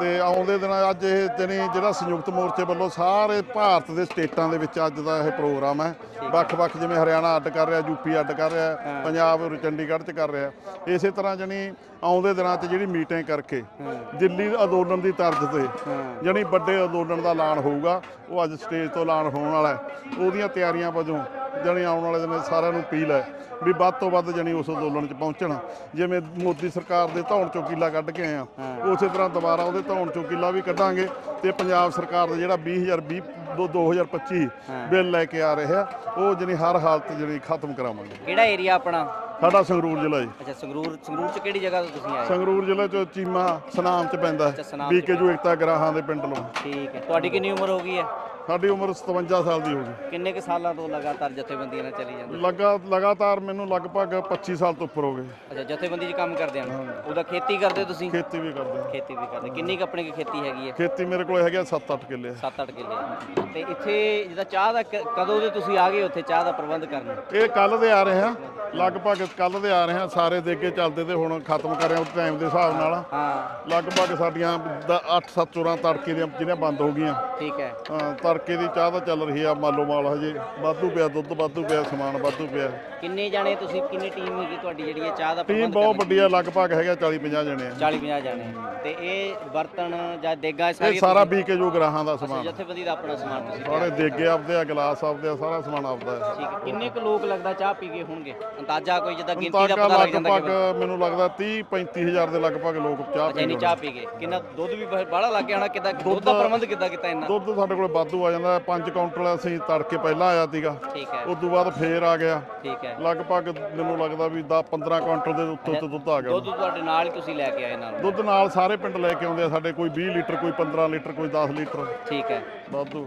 ਤੇ ਆਉਂਦੇ ਦਿਨਾਂ ਅੱਜ ਇਹ ਜਣੀ ਜਿਹੜਾ ਸੰਯੁਕਤ ਮੋਰਚੇ ਵੱਲੋਂ ਸਾਰੇ ਭਾਰਤ ਦੇ ਸਟੇਟਾਂ ਦੇ ਵਿੱਚ ਅੱਜ ਦਾ ਇਹ ਪ੍ਰੋਗਰਾਮ ਹੈ। ਵੱਖ-ਵੱਖ ਜਿਵੇਂ ਹਰਿਆਣਾ ਅੱਡ ਕਰ ਰਿਹਾ ਯੂਪੀ ਅੱਡ ਕਰ ਰਿਹਾ ਪੰਜਾਬ ਔਰ ਚੰਡੀਗੜ੍ਹ ਚ ਕਰ ਰਿਹਾ। ਇਸੇ ਤਰ੍ਹਾਂ ਜਣੀ ਆਉਂਦੇ ਦਿਨਾਂ 'ਚ ਜਿਹੜੀ ਮੀਟਿੰਗ ਕਰਕੇ ਦਿੱਲੀ ਅੰਦੋਲਨ ਦੀ ਤਰਜ਼ ਤੇ ਜਣੀ ਵੱਡੇ ਅੰਦੋਲਨ ਦਾ ਐਲਾਨ ਹੋਊਗਾ ਉਹ ਅੱਜ ਸਟੇਜ ਤੋਂ ਐਲਾਨ ਹੋਣ ਵਾਲਾ ਉਹਦੀਆਂ ਤਿਆਰੀਆਂ ਵਜੋਂ ਜਣੀ ਆਉਣ ਵਾਲੇ ਦਿਨ ਸਾਰਿਆਂ ਨੂੰ ਅਪੀਲ ਹੈ ਵੀ ਵੱਧ ਤੋਂ ਵੱਧ ਜਣੀ ਉਸ ਅੰਦੋਲਨ 'ਚ ਪਹੁੰਚਣ। ਜਿਵੇਂ ਮੋਦੀ ਸਰਕਾਰ ਦੇ ਧੌਣ ਚੋਂ ਕੀਲਾ ਕੱਢ ਕੇ ਆਏ ਆ ਉਸੇ ਤਰ੍ਹਾਂ ਦੁਬਾਰਾ ਉਹਦੇ ਧੌਣ ਚੋਂ ਕੀਲਾ ਵੀ ਕੱਢਾਂਗੇ ਤੇ ਪੰਜਾਬ ਸਰਕਾਰ ਦਾ ਜਿਹੜਾ 20020 ਦੋ- 2025 ਬਿੱਲ ਲੈ ਕੇ ਆ ਰਿਹਾ ਉਹ ਜਣੀ ਹਰ ਹਾਲਤ ਜਿਹੜੀ ਖਤਮ ਕਰਾਵਾਂਗੇ। ਕਿਹੜਾ ਏਰੀਆ ਆਪਣਾ? ਸਾਡਾ ਸੰਗਰੂਰ ਜ਼ਿਲ੍ਹਾ ਜੀ। ਅੱਛਾ ਸੰਗਰੂਰ ਸੰਗਰੂਰ ਚ ਕਿਹੜੀ ਜਗ੍ਹਾ ਤੋਂ ਤੁਸੀਂ ਆਏ ਸੰਗਰੂਰ ਜ਼ਿਲ੍ਹੇ ਚ ਚੀਮਾ ਸਨਾਮ ਚ ਪੈਂਦਾ ਅੱਛਾ, ਸਨਾਮ ਬੀਕੇ ਜੋ ਏਕਤਾ ਗਰਾਹਾਂ ਦੇ ਪਿੰਡ ਲੋ। ਠੀਕ ਹੈ। ਤੁਹਾਡੀ ਕਿੰਨੀ ਉਮਰ ਹੋ ਗਈ ਹੈ? ਸਾਡੀ ਉਮਰ 57 ਸਾਲ ਦੀ ਹੋ ਗਈ। ਕਿੰਨੇ ਕੁ ਸਾਲਾਂ ਤੋਂ ਲਗਾਤਾਰ ਜਥੇਬੰਦੀਆਂ ਨਾਲ ਚੱਲੀ ਜਾਂਦੀ ਲਗਾ ਲਗਾਤਾਰ ਮੈਨੂੰ ਲਗਭਗ 25 ਸਾਲ ਤੋਂ ਉੱਪਰ ਹੋ ਗਏ। ਅੱਛਾ ਜਥੇਬੰਦੀ 'ਚ ਕੰਮ ਕਰਦੇ ਹਨ ਉਹਦਾ ਖੇਤੀ ਕਰਦੇ ਹੋ ਤੁਸੀਂ? ਖੇਤੀ ਵੀ ਕਰਦੇ ਹਾਂ ਖੇਤੀ ਵੀ ਕਰਦੇ ਕਿੰਨੀ ਕੁ ਆਪਣੇ ਕੀ ਖੇਤੀ ਹੈਗੀ ਹੈ? ਖੇਤੀ ਮੇਰੇ ਕੋਲ ਹੈਗਾ 7-8 ਕਿੱਲੇ। 7-8 ਕਿੱਲੇ। ਤੇ ਇੱਥੇ ਜਿਹਦਾ ਚਾਹ ਦਾ ਕ- ਕਦੋਂ ਦੇ ਤੁਸੀਂ ਆ ਗਏ ਉੱਥੇ? ਚਾਹ ਦਾ ਪ੍ਰਬੰਧ ਕਰਨ? ਇਹ ਕੱਲ ਦੇ ਆ ਰਹੇ ਆ ਲਗਭਗ ਕੱਲ ਦੇ ਆ ਰਹੇ ਆ ਸਾਰੇ ਦੇ ਕੇ ਚੱਲਦੇ ਤੇ ਹੁਣ ਖਤਮ ਕਰ ਰਹੇ ਆ ਟਾਈਮ ਦੇ ਹਿਸਾਬ ਨਾਲ। ਹਾਂ। ਲਗਭਗ ਸਾਡੀਆਂ 8-7 ਚੋਰਾਂ ਤੜਕੇ ਦੀਆਂ ਜਿਹੜੀਆਂ ਬੰਦ ਹੋ ਗਈਆਂ। ਠੀਕ ਹੈ। ਹਾਂ, ਤੜਕੇ ਦੀ ਚਾਹ ਤਾਂ ਚੱਲ ਰਹੀ ਆ ਮਾਲੋ ਮਾਲ ਹਜੇ। ਵਾਧੂ ਪਿਆ ਦੁੱਧ ਵਾਧੂ ਪਿਆ ਸਮਾਨ ਵਾਧੂ ਪਿਆ। ਕਿੰਨੇ ਜਾਣੇ ਤੁਸੀਂ ਕਿੰਨੀ ਟੀਮ ਹੈਗੀ ਤੁਹਾਡੀ ਜਿਹੜੀ ਚਾਹ ਦਾ ਟੀਮ ਬਹੁਤ ਵੱਡੀ ਆ ਲਗਭਗ ਹੈਗਾ 40-50 ਜਣੇ ਆ। 40-50 ਜਾਣੇ। ਤੇ ਇਹ ਬਰਤਨ ਜਾਂ ਦੇਗਾ ਇਹ ਸਾਰੀ ਬੀਕੇ ਜੋ ਗਰਾਹਾਂ ਦਾ ਸਮਾਨ। ਜਥੇਬੰਦੀ ਦਾ ਆਪਣਾ ਸਮਾਨ ਤੁਸੀਂ ਸਾਰੇ ਦੇਗੇ ਆਪਦੇ ਆ ਗਲਾਸ ਆਪਦੇ ਆ ਸਾਰਾ ਸਮਾਨ ਆਪਦਾ ਹੈ। ਠੀਕ ਹੈ। ਕਿੰਨੇ ਕੁ ਲੋਕ ਲੱਗਦਾ ਚਾਹ ਪੀ ਗਏ ਹੋਣਗੇ? ਅੰਦਾਜ਼ਾ ਕੋਈ ਜਿੱਦਾਂ ਗਿਣਤੀ ਦਾ ਪਤਾ ਲੱਗ ਜਾਂਦਾ ਕਿ ਲਗਭਗ ਮੈਨੂੰ ਲੱਗਦਾ 30-35 ਹਜ਼ਾਰ ਦੇ ਲਗਭਗ ਲੋਕ ਚਾਹ ਇੰਨੀ ਪੀਂਦੇ ਚਾਹ ਪੀ ਗਏ। ਕਿੰਨਾ ਦੁੱਧ ਵੀ ਬਾਹਲਾ ਲੱਗ ਗਿਆ ਹੋਣਾ ਕਿੱਦਾਂ ਦੁੱਧ ਦਾ ਪ੍ਰਬੰਧ ਕਿੱਦਾਂ ਕੀਤਾ ਇੰਨਾ ਦੁੱਧ ਸਾਡੇ ਕੋਲ ਵਾਧੂ ਆ ਜਾਂਦਾ ਪੰਜ ਕਾਊਂਟਰ ਅਸੀਂ ਤੜਕੇ ਪਹਿਲਾਂ ਆਇਆ ਸੀਗਾ। ਠੀਕ ਹੈ। ਉਸ ਤੋਂ ਬਾਅਦ ਫੇਰ ਆ ਗਿਆ। ਠੀਕ ਹੈ। ਲਗਭਗ ਮੈਨੂੰ ਲੱਗਦਾ ਵੀ 10 15 ਕਾਊਂਟਰ ਦੇ ਉੱਤੇ ਉੱਤੇ ਦੁੱਧ ਆ ਗਿਆ ਦੁੱਧ ਤੁਹਾਡੇ ਨਾਲ ਤੁਸੀਂ ਲੈ ਕੇ ਆਏ ਨਾਲ? ਦੁੱਧ ਨਾਲ ਸਾਰੇ ਪਿੰਡ ਲੈ ਕੇ ਆਉਂਦੇ ਆ ਸਾਡੇ ਕੋਈ 20 ਲੀਟਰ ਕੋਈ 15 ਲੀਟਰ ਕੋਈ 10 ਲੀਟਰ। ਠੀਕ ਹੈ। ਵਾਧੂ।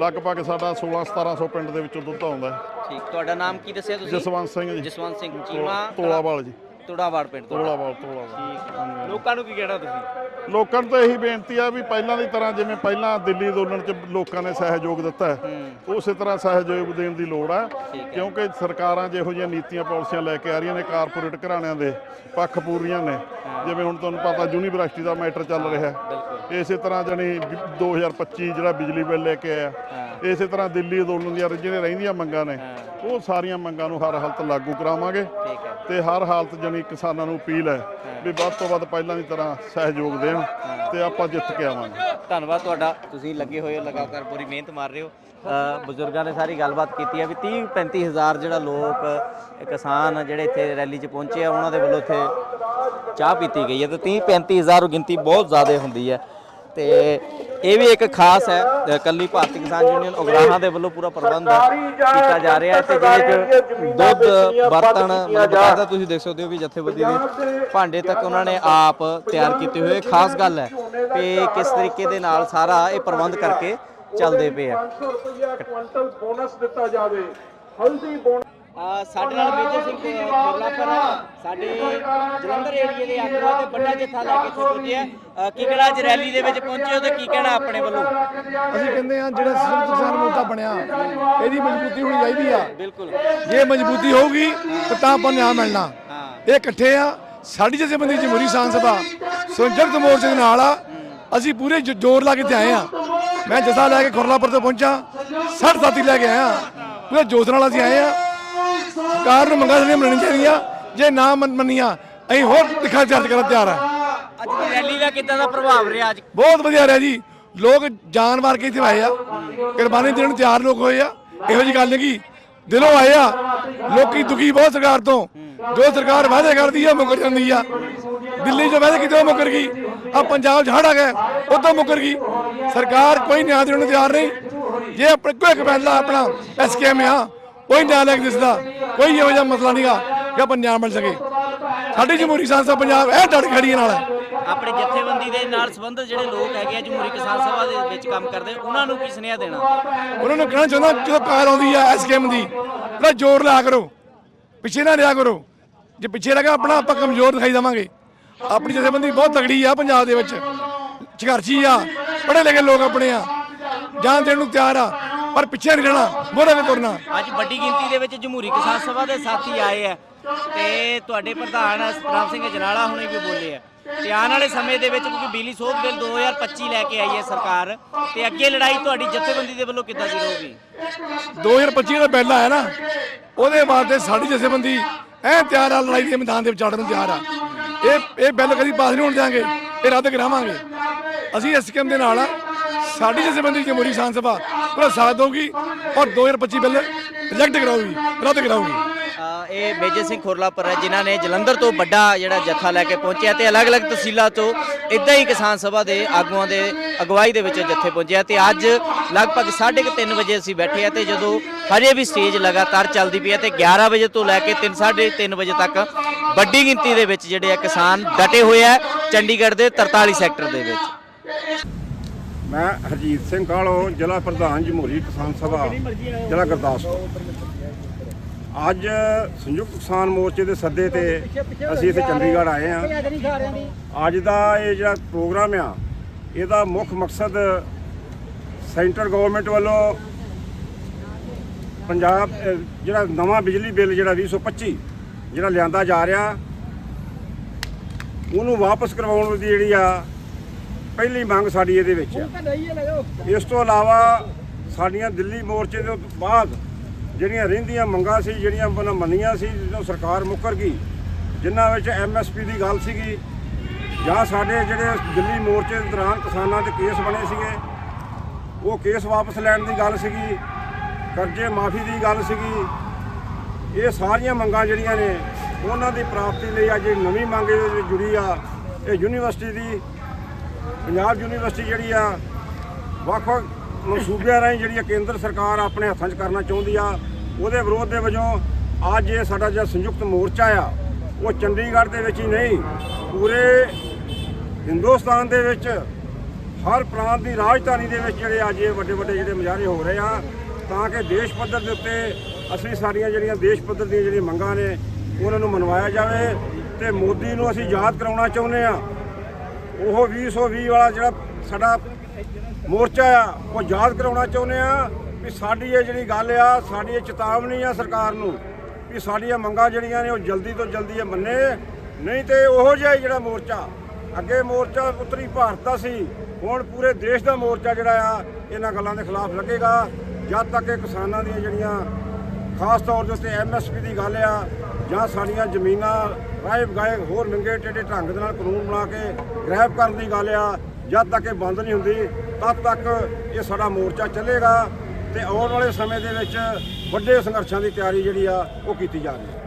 ਲਗਭਗ ਸਾਡਾ 16 1700 ਪਿੰਡ ਦੇ ਵਿੱਚੋਂ ਦੁੱਧ ਆਉਂਦਾ ਹੈ। ਠੀਕ ਤੁਹਾਡਾ ਨਾਮ ਕੀ ਦੱਸਿਆ ਤੁਸੀਂ? ਜਸਵੰਤ ਸਿੰਘ ਜੀ। ਜਸਵੰਤ ਸਿੰਘ ਚੀਮਾ ਤੋਲਾਵਾਲ ਜੀ। ਤੁੜਾਵਾੜ ਪਿੰਡ ਤੋਂ। ਤੋਲਾਵਾਲ ਤੋਲਾਵਾਲ ਠੀਕ ਲੋਕਾਂ ਨੂੰ ਕੀ ਕਹਿਣਾ ਤੁਸੀਂ? ਲੋਕਾਂ ਨੂੰ ਤਾਂ ਇਹੀ ਬੇਨਤੀ ਆ ਵੀ ਪਹਿਲਾਂ ਦੀ ਤਰ੍ਹਾਂ ਜਿਵੇਂ ਪਹਿਲਾਂ ਦਿੱਲੀ ਅੰਦੋਲਨ 'ਚ ਲੋਕਾਂ ਨੇ ਸਹਿਯੋਗ ਦਿੱਤਾ ਹੈ ਹੂੰ। ਉਸੇ ਤਰ੍ਹਾਂ ਸਹਿਯੋਗ ਦੇਣ ਦੀ ਲੋੜ ਹੈ ਹੈ। ਕਿਉਂਕਿ ਸਰਕਾਰਾਂ ਜਿਹੋ ਜਿਹੀਆਂ ਨੀਤੀਆਂ ਪਾਲਿਸੀਆਂ ਲੈ ਕੇ ਆ ਰਹੀਆਂ ਨੇ ਕਾਰਪੋਰੇਟ ਘਰਾਣਿਆਂ ਦੇ ਪੱਖ ਪੂਰੀਆਂ ਨੇ। ਜਿਵੇਂ ਹੁਣ ਤੁਹਾਨੂੰ ਪਤਾ ਯੂਨੀਵਰਸਿਟੀ ਦਾ ਮੈਟਰ ਚੱਲ ਰਿਹਾ ਹੈ। ਬਿਲਕੁਲ। ਇਸੇ ਤਰ੍ਹਾਂ ਜਣੀ 2025 ਜਿਹੜਾ ਬਿਜਲੀ ਬਿੱਲ ਲੈ ਕੇ ਆਇਆ ਹਾਂ। ਇਸੇ ਤਰ੍ਹਾਂ ਦਿੱਲੀ ਅੰਦੋਲਨ ਦੀਆਂ ਜਿਹੜੀਆਂ ਰਹਿੰਦੀਆਂ ਮੰਗਾਂ ਨੇ ਉਹ ਸਾਰੀਆਂ ਮੰਗਾਂ ਨੂੰ ਹਰ ਹਾਲਤ ਲਾਗੂ ਕਰਾਵਾਂਗੇ ਠੀਕ ਹੈ। ਤੇ ਹਰ ਹਾਲਤ ਜਣੀ ਕਿਸਾਨਾਂ ਨੂੰ ਅਪੀਲ ਹੈ ਵੀ ਵੱਧ ਤੋਂ ਵੱਧ ਪਹਿਲਾਂ ਦੀ ਤਰ੍ਹਾਂ ਸਹਿਯੋਗ ਦੇਣ ਤੇ ਆਪਾਂ ਜਿੱਤ ਕੇ ਆਵਾਂਗੇ। ਧੰਨਵਾਦ ਤੁਹਾਡਾ ਤੁਸੀਂ ਲੱਗੇ ਹੋਏ ਹੋ ਲਗਾਤਾਰ ਪੂਰੀ ਮਿਹਨਤ ਮਾਰ ਰਹੇ ਹੋ। ਬਜ਼ੁਰਗਾਂ ਨੇ ਸਾਰੀ ਗੱਲਬਾਤ ਕੀਤੀ ਹੈ ਵੀ 30 35 ਹਜ਼ਾਰ ਜਿਹੜਾ ਲੋਕ ਕਿਸਾਨ ਜਿਹੜੇ ਇੱਥੇ ਰੈਲੀ 'ਚ ਪਹੁੰਚੇ ਆ ਉਹਨਾਂ ਦੇ ਵੱਲੋਂ ਇੱਥੇ ਚਾਹ ਪੀਤੀ ਗਈ ਹੈ ਤੇ 30 35 ਹਜ਼ਾਰ ਗਿਣਤੀ ਬਹੁਤ ਜ਼ਿਆਦਾ ਹੁੰਦੀ ਹੈ। ਤੇ ਇਹ ਵੀ ਇੱਕ ਖਾਸ ਹੈ ਅ, ਕੱਲੀ ਭਾਰਤੀ ਕਿਸਾਨ ਯੂਨੀਅਨ ਉਗਰਾਹਾਂ ਦੇ ਵੱਲੋਂ ਪੂਰਾ ਪ੍ਰਬੰਧ ਕੀਤਾ ਜਾ ਰਿਹਾ ਹੈ। ਤੇ ਜਿਹਦੇ 'ਚ ਦੁੱਧ ਬਰਤਨ ਮਤਲਬ ਤੁਸੀਂ ਦੇਖ ਸਕਦੇ ਹੋ ਵੀ ਜਥੇਬੰਦੀ ਦੇ ਭਾਂਡੇ ਤੱਕ ਉਹਨਾਂ ਨੇ ਆਪ ਤਿਆਰ ਕੀਤੇ ਹੋਏ। ਖਾਸ ਗੱਲ ਹੈ ਕਿ ਕਿਸ ਤਰੀਕੇ ਦੇ ਨਾਲ ਸਾਰਾ ਇਹ ਪ੍ਰਬੰਧ ਕਰਕੇ ਚੱਲਦੇ ਪਏ ਆ। 500 ਰੁਪਇਆ ਕੁਇੰਟਲ ਬੋਨਸ ਦਿੱਤਾ ਜਾਵੇ। ਹਲਦੀ ਬੋਨਸ ਸਾਡੇ ਨਾਲ ਮੇਜਰ ਸਿੰਘ ਖੁਰਲਾ ਪਰ ਸਾਡੇ ਜਲੰਧਰ ਏਰੀਏ ਦੇ ਆਗੂਆਂ ਤੇ ਵੱਡਾ ਜੱਥਾ ਲੈ ਕੇ ਪਹੁੰਚੇ ਆ। ਕੀ ਕਹਿਣਾ ਅੱਜ ਰੈਲੀ ਦੇ ਵਿੱਚ ਪਹੁੰਚੇ ਹੋ ਤੇ ਕੀ ਕਹਿਣਾ ਆਪਣੇ ਵੱਲੋਂ? ਅਸੀਂ ਕਹਿੰਦੇ ਆ ਜਿਹੜਾ ਸੰਯੁਕਤ ਕਿਸਾਨ ਮੋਰਚਾ ਬਣਿਆ ਇਹਦੀ ਮਜ਼ਬੂਤੀ ਹੋਣੀ ਚਾਹੀਦੀ ਆ। ਬਿਲਕੁਲ। ਜੇ ਮਜ਼ਬੂਤੀ ਹੋਊਗੀ ਤਾਂ ਆਪਾਂ ਨਿਆਂ ਮਿਲਣਾ। ਇਹ ਇਕੱਠੇ ਆ ਸਾਡੀ ਜਥੇਬੰਦੀ ਜਮਹੂਰੀ ਕਿਸਾਨ ਸਭਾ ਸੰਯੁਕਤ ਮੋਰਚੇ ਦੇ ਨਾਲ ਆ। ਅਸੀਂ ਪੂਰੇ ਜ਼ੋਰ ਲਾ ਕੇ ਤੇ ਆਏ ਆ। ਮੈਂ ਜਥਾ ਲੈ ਕੇ ਖੁਰਲਾਪੁਰ ਤੋਂ ਪਹੁੰਚਾ ਸੱਠ ਸਾਥੀ ਲੈ ਕੇ ਆਇਆ। ਪੂਰੇ ਜੋਸ਼ ਨਾਲ ਅਸੀਂ ਆਏ ਆ। ਸਰਕਾਰ ਨੂੰ ਮੰਗਾਂ ਸਾਡੀਆਂ ਮੰਨਣੀਆਂ ਚਾਹੀਦੀਆਂ। ਜੇ ਨਾ ਮੰਨ- ਮੰਨੀਆਂ ਅਸੀਂ ਹੋਰ ਤਿੱਖਾ ਚਾਰਜ ਕਰਨ ਤਿਆਰ ਆ। ਅੱਜ ਦੀ ਰੈਲੀ ਦਾ ਕਿੱਦਾਂ ਦਾ ਪ੍ਰਭਾਵ ਰਿਹਾ ਅੱਜ? ਬਹੁਤ ਵਧੀਆ ਰਿਹਾ ਜੀ। ਲੋਕ ਜਾਨ ਮਾਰ ਕੇ ਇੱਥੇ ਆਏ ਆ। ਕੁਰਬਾਨੀ ਦੇਣ ਨੂੰ ਤਿਆਰ ਲੋਕ ਹੋਏ ਆ। ਇਹੋ ਜੀ ਗੱਲ ਨਹੀਂ ਕਿ ਦਿਲੋਂ ਆਏ ਆ। ਲੋਕੀ ਦੁਖੀ ਬਹੁਤ ਸਰਕਾਰ ਤੋਂ। ਜੋ ਸਰਕਾਰ ਵਾਅਦੇ ਕਰਦੀ ਆ ਮੁਕਰ ਜਾਂਦੀ ਆ। ਦਿੱਲੀ 'ਚ ਵਾਅਦੇ ਕੀਤੇ ਉਹ ਮੁਕਰ ਗਈ। ਆ ਪੰਜਾਬ 'ਚ ਹੜ੍ਹ ਆ ਗਿਆ ਤੋਂ ਮੁਕਰ ਗਈ। ਸਰਕਾਰ ਕੋਈ ਨਿਆਂ ਦੇਣ ਨੂੰ ਤਿਆਰ ਨਹੀਂ। ਜੇ ਆਪਣੇ ਕੋਈ ਇੱਕ ਫੈਸਲਾ ਆਪਣਾ ਐਸਕੇਐਮ ਆ ਕੋਈ ਨਿਆਂ ਲੈ ਕੇ ਦਿਸਦਾ ਕੋਈ ਇਹੋ ਜਿਹਾ ਮਸਲਾ ਨਹੀਂਗਾ ਕਿ ਨਿਆਂ ਮਿਲ ਸਕੇ ਸਾਡੀ ਜਮਹੂਰੀ ਸੰਸਦ ਪੰਜਾਬ ਇਹ ਡਟ ਖੜੀ ਨਾਲ। ਹੈ ਆਪਣੇ ਜਥੇਬੰਦੀ ਦੇ ਨਾਲ ਸੰਬੰਧਿਤ ਜਿਹੜੇ ਲੋਕ ਹੈਗੇ ਆ ਜਮਹੂਰੀ ਕਿਸਾਨ ਸਭਾ ਦੇ ਵਿੱਚ ਕੰਮ ਕਰਦੇ ਉਹਨਾਂ ਨੂੰ ਕੀ ਸੁਨੇਹਾ ਦੇਣਾ? ਉਹਨਾਂ ਨੂੰ ਕਹਿਣਾ ਚਾਹੁੰਦਾ ਜਦੋਂ ਕਾਰ ਆਉਂਦੀ ਆ ਐਸਕੇਐਮ ਦੀ ਥੋੜਾ ਜ਼ੋਰ ਲਿਆ ਕਰੋ ਪਿੱਛੇ ਨਾ ਰਿਹਾ ਕਰੋ। ਜੇ ਪਿੱਛੇ ਲੱਗਾ ਆਪਣਾ ਆਪਾਂ ਕਮਜ਼ੋਰ ਦਿਖਾਈ ਦੇਵਾਂਗੇ। ਆਪਣੀ ਜਥੇਬੰਦੀ ਬਹੁਤ ਤਗੜੀ ਆ ਪੰਜਾਬ ਦੇ ਵਿੱਚ ਸੰਘਰਸ਼ੀ ਆ ਪੜ੍ਹੇ ਲਿਖੇ ਲੋਕ ਆਪਣੇ ਆ ਜਾਨ ਦੇਣ ਨੂੰ ਤਿਆਰ ਆ। ਪਰ ਪਿੱਛੇ ਨਹੀਂ ਰਹਿਣਾ ਮੋਰੇ ਤੇ ਤੁਰਨਾ। ਅੱਜ ਵੱਡੀ ਗਿਣਤੀ ਦੇ ਵਿੱਚ ਜਮਹੂਰੀ ਕਿਸਾਨ ਸਭਾ ਦੇ ਸਾਥੀ ਆਏ ਆ ਤੇ ਤੁਹਾਡੇ ਪ੍ਰਧਾਨ ਸਤਨਾਮ ਸਿੰਘ ਜਨਾਲਾ ਹੁਣੇ ਵੀ ਬੋਲੇ ਆ। ਤੇ ਆਉਣ ਵਾਲੇ ਸਮੇਂ ਦੇ ਵਿੱਚ ਕਿਉਂਕਿ ਬਿਜਲੀ ਸੋਧ ਬਿੱਲ 2025 ਲੈ ਕੇ ਆਈ ਹੈ ਸਰਕਾਰ ਤੇ ਅੱਗੇ ਲੜਾਈ ਤੁਹਾਡੀ ਜਥੇਬੰਦੀ ਦੇ ਵੱਲੋਂ ਕਿੱਦਾਂ ਦੀ ਰਹੂਗੀ? 2025 ਦਾ ਬਿੱਲ ਆਇਆ ਨਾ ਉਹਦੇ ਵਾਸਤੇ ਸਾਡੀ ਜਥੇਬੰਦੀ ਐ ਤਿਆਰ ਆ ਲੜਾਈ ਦੇ ਮੈਦਾਨ ਦੇ ਵਿੱਚ ਚੜ੍ਹਨ ਨੂੰ ਤਿਆਰ ਆ। ਇਹ ਇਹ ਬਿੱਲ ਕਦੀ ਪਾਸ ਨਹੀਂ ਹੋਣ ਦਿਆਂਗੇ ਇਹ ਰੱਦ ਕਰਾਵਾਂਗੇ। ਅਸੀਂ ਇਸ ਸਕੀਮ ਦੇ ਨਾਲ ਆ ਸਾਡੀ ਜਥੇਬੰਦੀ ਜਮਹੂਰੀ ਕਿਸਾਨ ਸਭਾ ਸਾਥ ਦਊਗੀ ਔਰ 2025 ਬਿੱਲ ਰਿਜੈਕਟ ਕਰਾਊਗੀ ਰੱਦ ਕਰਾਊਗੀ। ਅ, ਇਹ ਮੇਜਰ ਸਿੰਘ ਖੁਰਲਾਪੁਰ ਹੈ ਜਿਨ੍ਹਾਂ ਨੇ ਜਲੰਧਰ ਤੋਂ ਵੱਡਾ ਜਿਹੜਾ ਜੱਥਾ ਲੈ ਕੇ ਪਹੁੰਚਿਆ ਤੇ ਅਲੱਗ-ਅਲੱਗ ਤਹਿਸੀਲਾਂ ਤੋਂ ਇਦਾਂ ਹੀ ਕਿਸਾਨ ਸਭਾ ਦੇ ਆਗੂਆਂ ਦੇ ਅਗਵਾਈ ਦੇ ਵਿੱਚ ਜੱਥੇ ਪਹੁੰਚਿਆ ਤੇ ਅੱਜ ਲਗਭਗ 3:30 ਵਜੇ ਅਸੀਂ ਬੈਠੇ ਆ ਤੇ ਜਦੋਂ ਹਜੇ ਵੀ ਸਟੇਜ ਲਗਾਤਾਰ ਚੱਲਦੀ ਪਈ ਹੈ ਤੇ 11 ਵਜੇ ਤੋਂ ਲੈ ਕੇ 3 3:30 ਵਜੇ ਤੱਕ ਵੱਡੀ ਗਿਣਤੀ ਦੇ ਵਿੱਚ ਜਿਹੜੇ ਆ ਕਿਸਾਨ ਡਟੇ ਹੋਏ ਆ ਚੰਡੀਗੜ੍ਹ ਦੇ 43 ਸੈਕਟਰ ਦੇ ਵਿੱਚ। ਮੈਂ ਹਰਜੀਤ ਸਿੰਘ ਕਾਲੋ, ਜ਼ਿਲ੍ਹਾ ਪ੍ਰਧਾਨ ਜਮਹੂਰੀ ਕਿਸਾਨ ਸਭਾ, ਜ਼ਿਲ੍ਹਾ ਗੁਰਦਾਸਪੁਰ। ਅੱਜ ਸੰਯੁਕਤ ਕਿਸਾਨ ਮੋਰਚੇ ਦੇ ਸੱਦੇ ਤੇ ਅਸੀਂ ਇੱਥੇ ਚੰਡੀਗੜ੍ਹ ਆਏ ਹਾਂ। ਅੱਜ ਦਾ ਇਹ ਜਿਹੜਾ ਪ੍ਰੋਗਰਾਮ ਆ, ਇਹਦਾ ਮੁੱਖ ਮਕਸਦ ਸੈਂਟਰ ਗਵਰਨਮੈਂਟ ਵੱਲੋਂ ਪੰਜਾਬ ਜਿਹੜਾ ਨਵਾਂ ਬਿਜਲੀ ਬਿੱਲ ਜਿਹੜਾ 2025 ਜਿਹੜਾ ਲਿਆਂਦਾ ਜਾ ਰਿਹਾ, ਉਹਨੂੰ ਵਾਪਸ ਕਰਵਾਉਣ ਦੀ ਜਿਹੜੀ ਆ ਪਹਿਲੀ ਮੰਗ ਸਾਡੀ ਇਹਦੇ ਵਿੱਚ ਆ। ਇਸ ਤੋਂ ਇਲਾਵਾ ਸਾਡੀਆਂ ਦਿੱਲੀ ਮੋਰਚੇ ਦੇ ਬਾਅਦ ਜਿਹੜੀਆਂ ਰਹਿੰਦੀਆਂ ਮੰਗਾਂ ਸੀ, ਜਿਹੜੀਆਂ ਬਨ ਮੰਨੀਆਂ ਸੀ, ਜਦੋਂ ਸਰਕਾਰ ਮੁੱਕਰ ਗਈ, ਜਿਨ੍ਹਾਂ ਵਿੱਚ ਐਮਐਸਪੀ ਦੀ ਗੱਲ ਸੀਗੀ, ਜਾਂ ਸਾਡੇ ਜਿਹੜੇ ਦਿੱਲੀ ਮੋਰਚੇ ਦੇ ਦੌਰਾਨ ਕਿਸਾਨਾਂ ਦੇ ਕੇਸ ਬਣੇ ਸੀਗੇ, ਉਹ ਕੇਸ ਵਾਪਸ ਲੈਣ ਦੀ ਗੱਲ ਸੀਗੀ, ਕਰਜ਼ੇ ਮਾਫੀ ਦੀ ਗੱਲ ਸੀਗੀ, ਇਹ ਸਾਰੀਆਂ ਮੰਗਾਂ ਜਿਹੜੀਆਂ ਨੇ, ਉਹਨਾਂ ਦੀ ਪ੍ਰਾਪਤੀ ਲਈ ਅੱਜ ਨਵੀਂ ਮੰਗ ਇਹਦੇ ਜੁੜੀ ਆ। ਇਹ ਯੂਨੀਵਰਸਿਟੀ ਦੀ ਪੰਜਾਬ ਯੂਨੀਵਰਸਿਟੀ ਜਿਹੜੀ ਆ, ਵੱਖ-ਵੱਖ ਮਨਸੂਬਿਆਂ ਰਾਹੀਂ ਜਿਹੜੀ ਆ ਕੇਂਦਰ ਸਰਕਾਰ ਆਪਣੇ ਹੱਥਾਂ 'ਚ ਕਰਨਾ ਚਾਹੁੰਦੀ ਆ, ਉਹਦੇ ਵਿਰੋਧ ਦੇ ਵਜੋਂ ਅੱਜ ਇਹ ਸਾਡਾ ਜਿਹੜਾ ਸੰਯੁਕਤ ਮੋਰਚਾ ਆ, ਉਹ ਚੰਡੀਗੜ੍ਹ ਦੇ ਵਿੱਚ ਹੀ ਨਹੀਂ, ਪੂਰੇ ਹਿੰਦੁਸਤਾਨ ਦੇ ਵਿੱਚ, ਹਰ ਪ੍ਰਾਂਤ ਦੀ ਰਾਜਧਾਨੀ ਦੇ ਵਿੱਚ ਜਿਹੜੇ ਅੱਜ ਇਹ ਵੱਡੇ ਵੱਡੇ ਜਿਹੜੇ ਮੁਜ਼ਾਹਰੇ ਹੋ ਰਹੇ ਆ, ਤਾਂ ਕਿ ਦੇਸ਼ ਪੱਧਰ ਦੇ ਉੱਤੇ ਅਸੀਂ ਸਾਡੀਆਂ ਜਿਹੜੀਆਂ ਦੇਸ਼ ਪੱਧਰ ਦੀਆਂ ਜਿਹੜੀਆਂ ਮੰਗਾਂ ਨੇ, ਉਹਨਾਂ ਨੂੰ ਮਨਵਾਇਆ ਜਾਵੇ ਤੇ ਮੋਦੀ ਨੂੰ ਅਸੀਂ ਯਾਦ ਕਰਾਉਣਾ ਚਾਹੁੰਦੇ ਆ। ਉਹ 2020 ਵਾਲਾ ਜਿਹੜਾ ਸਾਡਾ ਮੋਰਚਾ ਆ, ਉਹ ਯਾਦ ਕਰਾਉਣਾ ਚਾਹੁੰਦੇ ਆ ਵੀ ਸਾਡੀ ਇਹ ਜਿਹੜੀ ਗੱਲ ਆ, ਸਾਡੀ ਇਹ ਚੇਤਾਵਨੀ ਆ ਸਰਕਾਰ ਨੂੰ ਵੀ ਸਾਡੀਆਂ ਮੰਗਾਂ ਜਿਹੜੀਆਂ ਨੇ ਉਹ ਜਲਦੀ ਤੋਂ ਜਲਦੀ ਇਹ ਮੰਨੇ। ਨਹੀਂ ਤੇ ਉਹੋ ਜਿਹਾ ਹੀ ਜਿਹੜਾ ਮੋਰਚਾ, ਅੱਗੇ ਮੋਰਚਾ ਉੱਤਰੀ ਭਾਰਤ ਦਾ ਸੀ, ਹੁਣ ਪੂਰੇ ਦੇਸ਼ ਦਾ ਮੋਰਚਾ ਜਿਹੜਾ ਆ, ਇਹਨਾਂ ਗੱਲਾਂ ਦੇ ਖਿਲਾਫ ਲੱਗੇਗਾ। ਜਦ ਤੱਕ ਇਹ ਕਿਸਾਨਾਂ ਦੀਆਂ ਜਿਹੜੀਆਂ ਖਾਸ ਤੌਰ ਦੇ ਉੱਤੇ ਐਮਐਸਪੀ ਦੀ ਗੱਲ ਆ ਜਾਂ ਸਾਡੀਆਂ ਜ਼ਮੀਨਾਂ ਰਾਏ ਬਗਾਏ ਹੋਰ ਨੰਗੇ ਟੇਢੇ ਢੰਗ ਦੇ ਨਾਲ ਕਾਨੂੰਨ ਬਣਾ ਕੇ ਗ੍ਰੈਬ ਕਰਨ ਦੀ ਗੱਲ ਆ ਜਦ ਤੱਕ ਇਹ ਬੰਦ ਨਹੀਂ ਹੁੰਦੀ ਤਦ ਤੱਕ ਇਹ ਸਾਡਾ ਮੋਰਚਾ ਚੱਲੇਗਾ ਤੇ ਆਉਣ ਵਾਲੇ ਸਮੇਂ ਦੇ ਵਿੱਚ ਵੱਡੇ ਸੰਘਰਸ਼ਾਂ ਦੀ ਤਿਆਰੀ ਜਿਹੜੀ ਆ ਉਹ ਕੀਤੀ ਜਾ ਰਹੀ ਹੈ।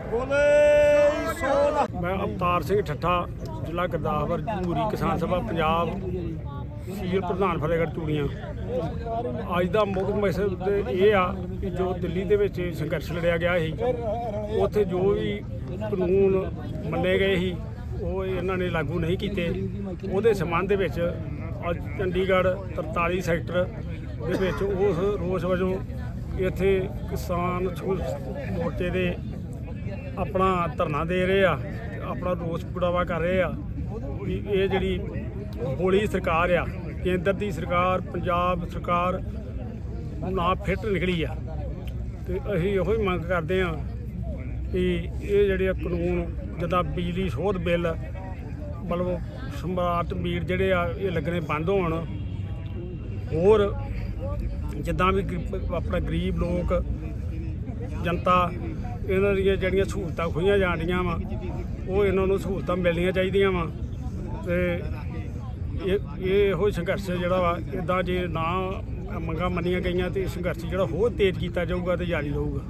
ਮੈਂ ਅਵਤਾਰ ਸਿੰਘ ਠੱਠਾ ਜ਼ਿਲ੍ਹਾ ਗੁਰਦਾਸਪੁਰ ਜਮਹੂਰੀ ਕਿਸਾਨ ਸਭਾ ਪੰਜਾਬ ਸੀਨੀਅਰ ਪ੍ਰਧਾਨ ਫਤਿਹਗੜ੍ਹ ਚੂੜੀਆਂ। ਅੱਜ ਦਾ ਮੁੱਖ ਮਕਸਦ ਇਹ ਆ ਕਿ ਜੋ ਦਿੱਲੀ ਦੇ ਵਿੱਚ ਸੰਘਰਸ਼ ਲੜਿਆ ਗਿਆ ਸੀ ਉੱਥੇ ਜੋ ਵੀ ਕਾਨੂੰਨ ਮੰਨੇ ਗਏ ਸੀ, ਉਹ ਇਹਨਾਂ ਨੇ ਲਾਗੂ ਨਹੀਂ ਕੀਤੇ। ਉਹਦੇ ਸੰਬੰਧ ਵਿੱਚ ਅੱਜ ਚੰਡੀਗੜ੍ਹ 43 ਸੈਕਟਰ ਦੇ ਵਿੱਚ ਉਸ ਰੋਸ ਵਜੋਂ ਇੱਥੇ ਕਿਸਾਨ ਸੰਘਰਸ਼ ਮੋਰਚੇ ਦੇ ਆਪਣਾ ਧਰਨਾ ਦੇ ਰਹੇ ਆ, ਆਪਣਾ ਰੋਸ ਪੁੜਾਵਾ ਕਰ ਰਹੇ ਆ ਇਹ ਜਿਹੜੀ ਬੋਲੀ ਸਰਕਾਰ ਆ, ਕੇਂਦਰ ਦੀ ਸਰਕਾਰ, ਪੰਜਾਬ ਸਰਕਾਰ ਨਾ ਫਿੱਟ ਨਿਕਲੀ ਆ। ਤੇ ਅਸੀਂ ਇਹੋ ਹੀ ਮੰਗ ਕਰਦੇ ਆ ਕਿ ਇਹ ਜਿਹੜੇ ਆ ਕਾਨੂੰਨ, ਜਿੱਦਾਂ ਬਿਜਲੀ ਸੋਧ ਬਿੱਲ, ਮਤਲਬ ਸਮਾਰਟ ਮੀਟਰ ਜਿਹੜੇ ਆ, ਇਹ ਲੱਗਣੇ ਬੰਦ ਹੋਣ। ਹੋਰ ਜਿੱਦਾਂ ਵੀ ਗਰੀ- ਆਪਣਾ ਗਰੀਬ ਲੋਕ, ਜਨਤਾ, ਇਹਨਾਂ ਦੀਆਂ ਜਿਹੜੀਆਂ ਸਹੂਲਤਾਂ ਖੋਈਆਂ ਜਾਂਦੀਆਂ ਵਾ, ਉਹ ਇਹਨਾਂ ਨੂੰ ਸਹੂਲਤਾਂ ਮਿਲਣੀਆਂ ਚਾਹੀਦੀਆਂ ਵਾ। ਤੇ ਇਹ ਇਹ ਇਹੋ ਸੰਘਰਸ਼ ਜਿਹੜਾ ਵਾ ਇਦਾਂ ਜੇ ਨਾ ਮੰਗਾਂ ਮੰਨੀਆਂ ਗਈਆਂ ਤੇ ਇਹ ਸੰਘਰਸ਼ ਜਿਹੜਾ ਹੋਰ ਤੇਜ਼ ਕੀਤਾ ਜਾਊਗਾ ਤੇ ਜਾਰੀ ਰਹੂਗਾ।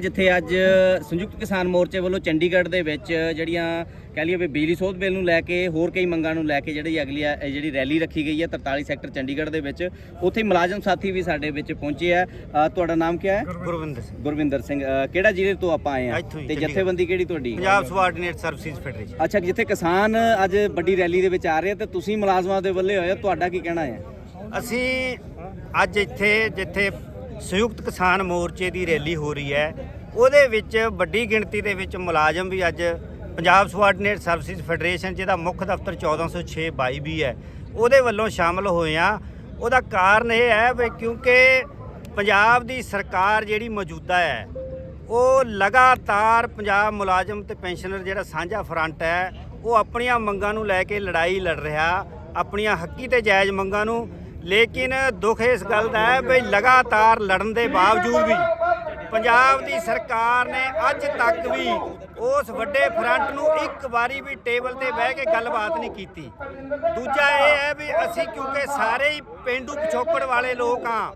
ਜਿੱਥੇ ਅੱਜ ਸੰਯੁਕਤ ਕਿਸਾਨ ਮੋਰਚੇ ਵੱਲੋਂ ਚੰਡੀਗੜ੍ਹ ਦੇ ਵਿੱਚ ਜਿਹੜੀਆਂ ਕਹਿ ਲਈਏ ਵੀ ਬਿਜਲੀ ਸੋਧ ਬਿੱਲ ਨੂੰ ਲੈ ਕੇ ਹੋਰ ਕਈ ਮੰਗਾਂ ਨੂੰ ਲੈ ਕੇ ਜਿਹੜੀ ਅਗਲੀ ਜਿਹੜੀ ਰੈਲੀ ਰੱਖੀ ਗਈ ਹੈ 43 ਸੈਕਟਰ ਚੰਡੀਗੜ੍ਹ ਦੇ ਵਿੱਚ ਉੱਥੇ ਮੁਲਾਜ਼ਮ ਸਾਥੀ ਵੀ ਸਾਡੇ ਵਿੱਚ ਪਹੁੰਚੇ ਆ। ਤੁਹਾਡਾ ਨਾਮ ਕੀ ਹੈ? ਗੁਰਵਿੰਦਰ ਸਿੰਘ। ਗੁਰਵਿੰਦਰ ਸਿੰਘ। ਕਿਹੜਾ ਜ਼ਿਲ੍ਹੇ ਤੋਂ ਆਪਾਂ ਆਏ ਆ? ਤੇ। ਜਥੇਬੰਦੀ ਕਿਹੜੀ ਤੁਹਾਡੀ? ਪੰਜਾਬ ਸਬਾਰਡੀਨੇਟ ਸਰਵਿਸਿਜ਼ ਫੈਡਰੇਸ਼ਨ ਅੱਛਾ ਜਿੱਥੇ ਕਿਸਾਨ ਅੱਜ ਵੱਡੀ ਰੈਲੀ ਦੇ ਵਿੱਚ ਆ ਰਹੇ ਆ ਤੇ ਤੁਸੀਂ ਮੁਲਾਜ਼ਮਾਂ ਦੇ ਵੱਲੇ ਹੋਏ ਹੋ ਤੁਹਾਡਾ ਕੀ ਕਹਿਣਾ ਹੈ? ਅਸੀਂ ਅੱਜ ਇੱਥੇ ਜਿੱਥੇ ਸੰਯੁਕਤ ਕਿਸਾਨ ਮੋਰਚੇ ਦੀ ਰੈਲੀ ਹੋ ਰਹੀ ਹੈ। ਉਹਦੇ ਵਿੱਚ ਵੱਡੀ ਗਿਣਤੀ ਦੇ ਵਿੱਚ ਮੁਲਾਜ਼ਮ ਵੀ ਅੱਜ ਪੰਜਾਬ ਸਬਾਰਡੀਨੇਟ ਸਰਵਿਸਿਜ਼ ਫੈਡਰੇਸ਼ਨ, ਜਿਹਦਾ ਮੁੱਖ ਦਫ਼ਤਰ 1406 22 ਵੀ ਹੈ, ਉਹਦੇ ਵੱਲੋਂ ਸ਼ਾਮਲ ਹੋਏ ਆ ਉਹਦਾ ਕਾਰਨ ਇਹ ਹੈ ਵੀ ਕਿਉਂਕਿ ਪੰਜਾਬ ਦੀ ਸਰਕਾਰ ਜਿਹੜੀ ਮੌਜੂਦਾ ਹੈ, ਉਹ ਲਗਾਤਾਰ ਪੰਜਾਬ ਮੁਲਾਜ਼ਮ ਤੇ ਪੈਨਸ਼ਨਰ ਜਿਹੜਾ ਸਾਂਝਾ ਫਰੰਟ ਹੈ, ਉਹ ਆਪਣੀਆਂ ਮੰਗਾਂ ਨੂੰ ਲੈ ਕੇ ਲੜਾਈ ਲੜ ਰਿਹਾ, ਆਪਣੀਆਂ ਹੱਕੀ ਤੇ ਜਾਇਜ਼ ਮੰਗਾਂ ਨੂੰ ਲੇਕਿਨ ਦੁੱਖ ਇਸ ਗੱਲ ਦਾ ਹੈ ਵੀ ਲਗਾਤਾਰ ਲੜਨ ਦੇ ਬਾਵਜੂਦ ਵੀ ਪੰਜਾਬ ਦੀ ਸਰਕਾਰ ਨੇ ਅੱਜ ਤੱਕ ਵੀ ਉਸ ਵੱਡੇ ਫਰੰਟ ਨੂੰ ਇੱਕ ਵਾਰੀ ਵੀ ਟੇਬਲ ਤੇ ਬਹਿ ਕੇ ਗੱਲਬਾਤ ਨਹੀਂ ਕੀਤੀ। ਦੂਜਾ ਇਹ ਹੈ ਵੀ ਅਸੀਂ ਕਿਉਂਕਿ ਸਾਰੇ ਹੀ ਪਿੰਡੂ ਪਿਛੋਕੜ ਵਾਲੇ ਲੋਕ ਆ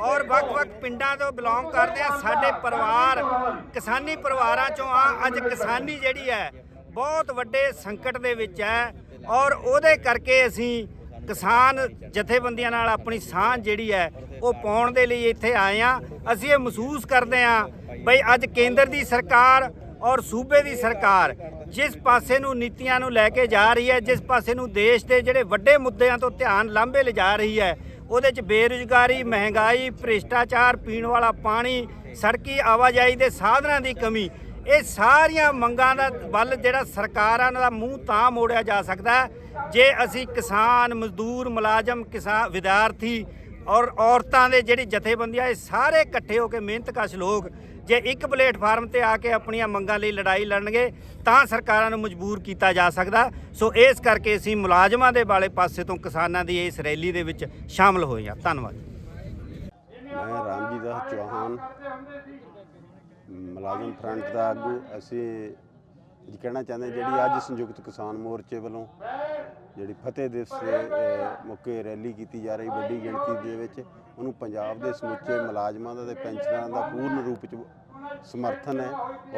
ਔਰ ਵੱਖ-ਵੱਖ ਪਿੰਡਾਂ ਤੋਂ ਬਿਲੋਂਗ ਕਰਦੇ ਆ, ਸਾਡੇ ਪਰਿਵਾਰ ਕਿਸਾਨੀ ਪਰਿਵਾਰਾਂ ਚੋਂ ਆ। ਅੱਜ ਕਿਸਾਨੀ ਜਿਹੜੀ ਹੈ, ਬਹੁਤ ਵੱਡੇ ਸੰਕਟ ਦੇ ਵਿੱਚ ਹੈ ਔਰ ਉਹਦੇ ਕਰਕੇ ਅਸੀਂ ਕਿਸਾਨ ਜਥੇਬੰਦੀਆਂ ਨਾਲ ਆਪਣੀ ਸਾਂਝ ਜਿਹੜੀ ਹੈ ਉਹ ਪਾਉਣ ਦੇ ਲਈ ਇੱਥੇ ਆਏ ਆ ਅਸੀਂ ਇਹ ਮਹਿਸੂਸ ਕਰਦੇ ਆ ਬਈ ਅੱਜ ਕੇਂਦਰ ਦੀ ਸਰਕਾਰ ਔਰ ਸੂਬੇ ਦੀ ਸਰਕਾਰ ਜਿਸ ਪਾਸੇ ਨੂੰ ਨੀਤੀਆਂ ਨੂੰ ਲੈ ਕੇ ਜਾ ਰਹੀ ਹੈ, ਜਿਸ ਪਾਸੇ ਨੂੰ ਦੇਸ਼ ਦੇ ਜਿਹੜੇ ਵੱਡੇ ਮੁੱਦਿਆਂ ਤੋਂ ਧਿਆਨ ਲਾਂਭੇ ਲਿਜਾ ਰਹੀ ਹੈ, ਉਹਦੇ 'ਚ ਬੇਰੁਜ਼ਗਾਰੀ, ਮਹਿੰਗਾਈ, ਭ੍ਰਿਸ਼ਟਾਚਾਰ, ਪੀਣ ਵਾਲਾ ਪਾਣੀ, ਸੜਕੀ ਆਵਾਜਾਈ ਦੇ ਸਾਧਨਾਂ ਦੀ ਕਮੀ ਇਹ ਸਾਰੀਆਂ ਮੰਗਾਂ ਦਾ ਵੱਲ ਜਿਹੜਾ ਸਰਕਾਰਾਂ ਦਾ ਮੂੰਹ ਤਾਂ ਮੋੜਿਆ ਜਾ ਸਕਦਾ ਜੇ ਅਸੀਂ ਕਿਸਾਨ, ਮਜ਼ਦੂਰ, ਮੁਲਾਜ਼ਮ ਕਿਸਾਨ ਵਿਦਿਆਰਥੀ ਔਰ ਔਰਤਾਂ ਦੇ ਜਿਹੜੀ ਜਥੇਬੰਦੀਆਂ, ਇਹ ਸਾਰੇ ਇਕੱਠੇ ਹੋ ਕੇ ਮਿਹਨਤਕਸ਼ ਲੋਕ ਜੇ ਇੱਕ ਪਲੇਟਫਾਰਮ ਤੇ ਆ ਕੇ ਆਪਣੀਆਂ ਮੰਗਾਂ ਲਈ ਲੜਾਈ ਲੜਨਗੇ, ਤਾਂ ਸਰਕਾਰਾਂ ਨੂੰ ਮਜਬੂਰ ਕੀਤਾ ਜਾ ਸਕਦਾ। ਸੋ ਇਸ ਕਰਕੇ ਅਸੀਂ ਮੁਲਾਜ਼ਮਾਂ ਦੇ ਵਾਲੇ ਪਾਸੇ ਤੋਂ ਕਿਸਾਨਾਂ ਦੀ ਇਸ ਰੈਲੀ ਦੇ ਵਿੱਚ ਸ਼ਾਮਲ ਹੋਏ ਹਾਂ। ਧੰਨਵਾਦ। ਮੈਂ ਰਾਮਜੀ ਚੌਹਾਨ। ਮੁਲਾਜ਼ਮ ਫਰੰਟ ਦਾ ਆਗੂ ਅਸੀਂ ਇਹ ਕਹਿਣਾ ਚਾਹੁੰਦੇ ਜਿਹੜੀ ਅੱਜ ਸੰਯੁਕਤ ਕਿਸਾਨ ਮੋਰਚੇ ਵੱਲੋਂ ਜਿਹੜੀ ਫਤਿਹ ਦਿਵਸ ਦੇ ਮੌਕੇ ਰੈਲੀ ਕੀਤੀ ਜਾ ਰਹੀ, ਵੱਡੀ ਗਿਣਤੀ ਦੇ ਵਿੱਚ, ਉਹਨੂੰ ਪੰਜਾਬ ਦੇ ਸਮੁੱਚੇ ਮੁਲਾਜ਼ਮਾਂ ਦਾ ਤੇ ਪੈਨਸ਼ਨਰਾਂ ਦਾ ਪੂਰਨ ਰੂਪ ਚ ਸਮਰਥਨ ਹੈ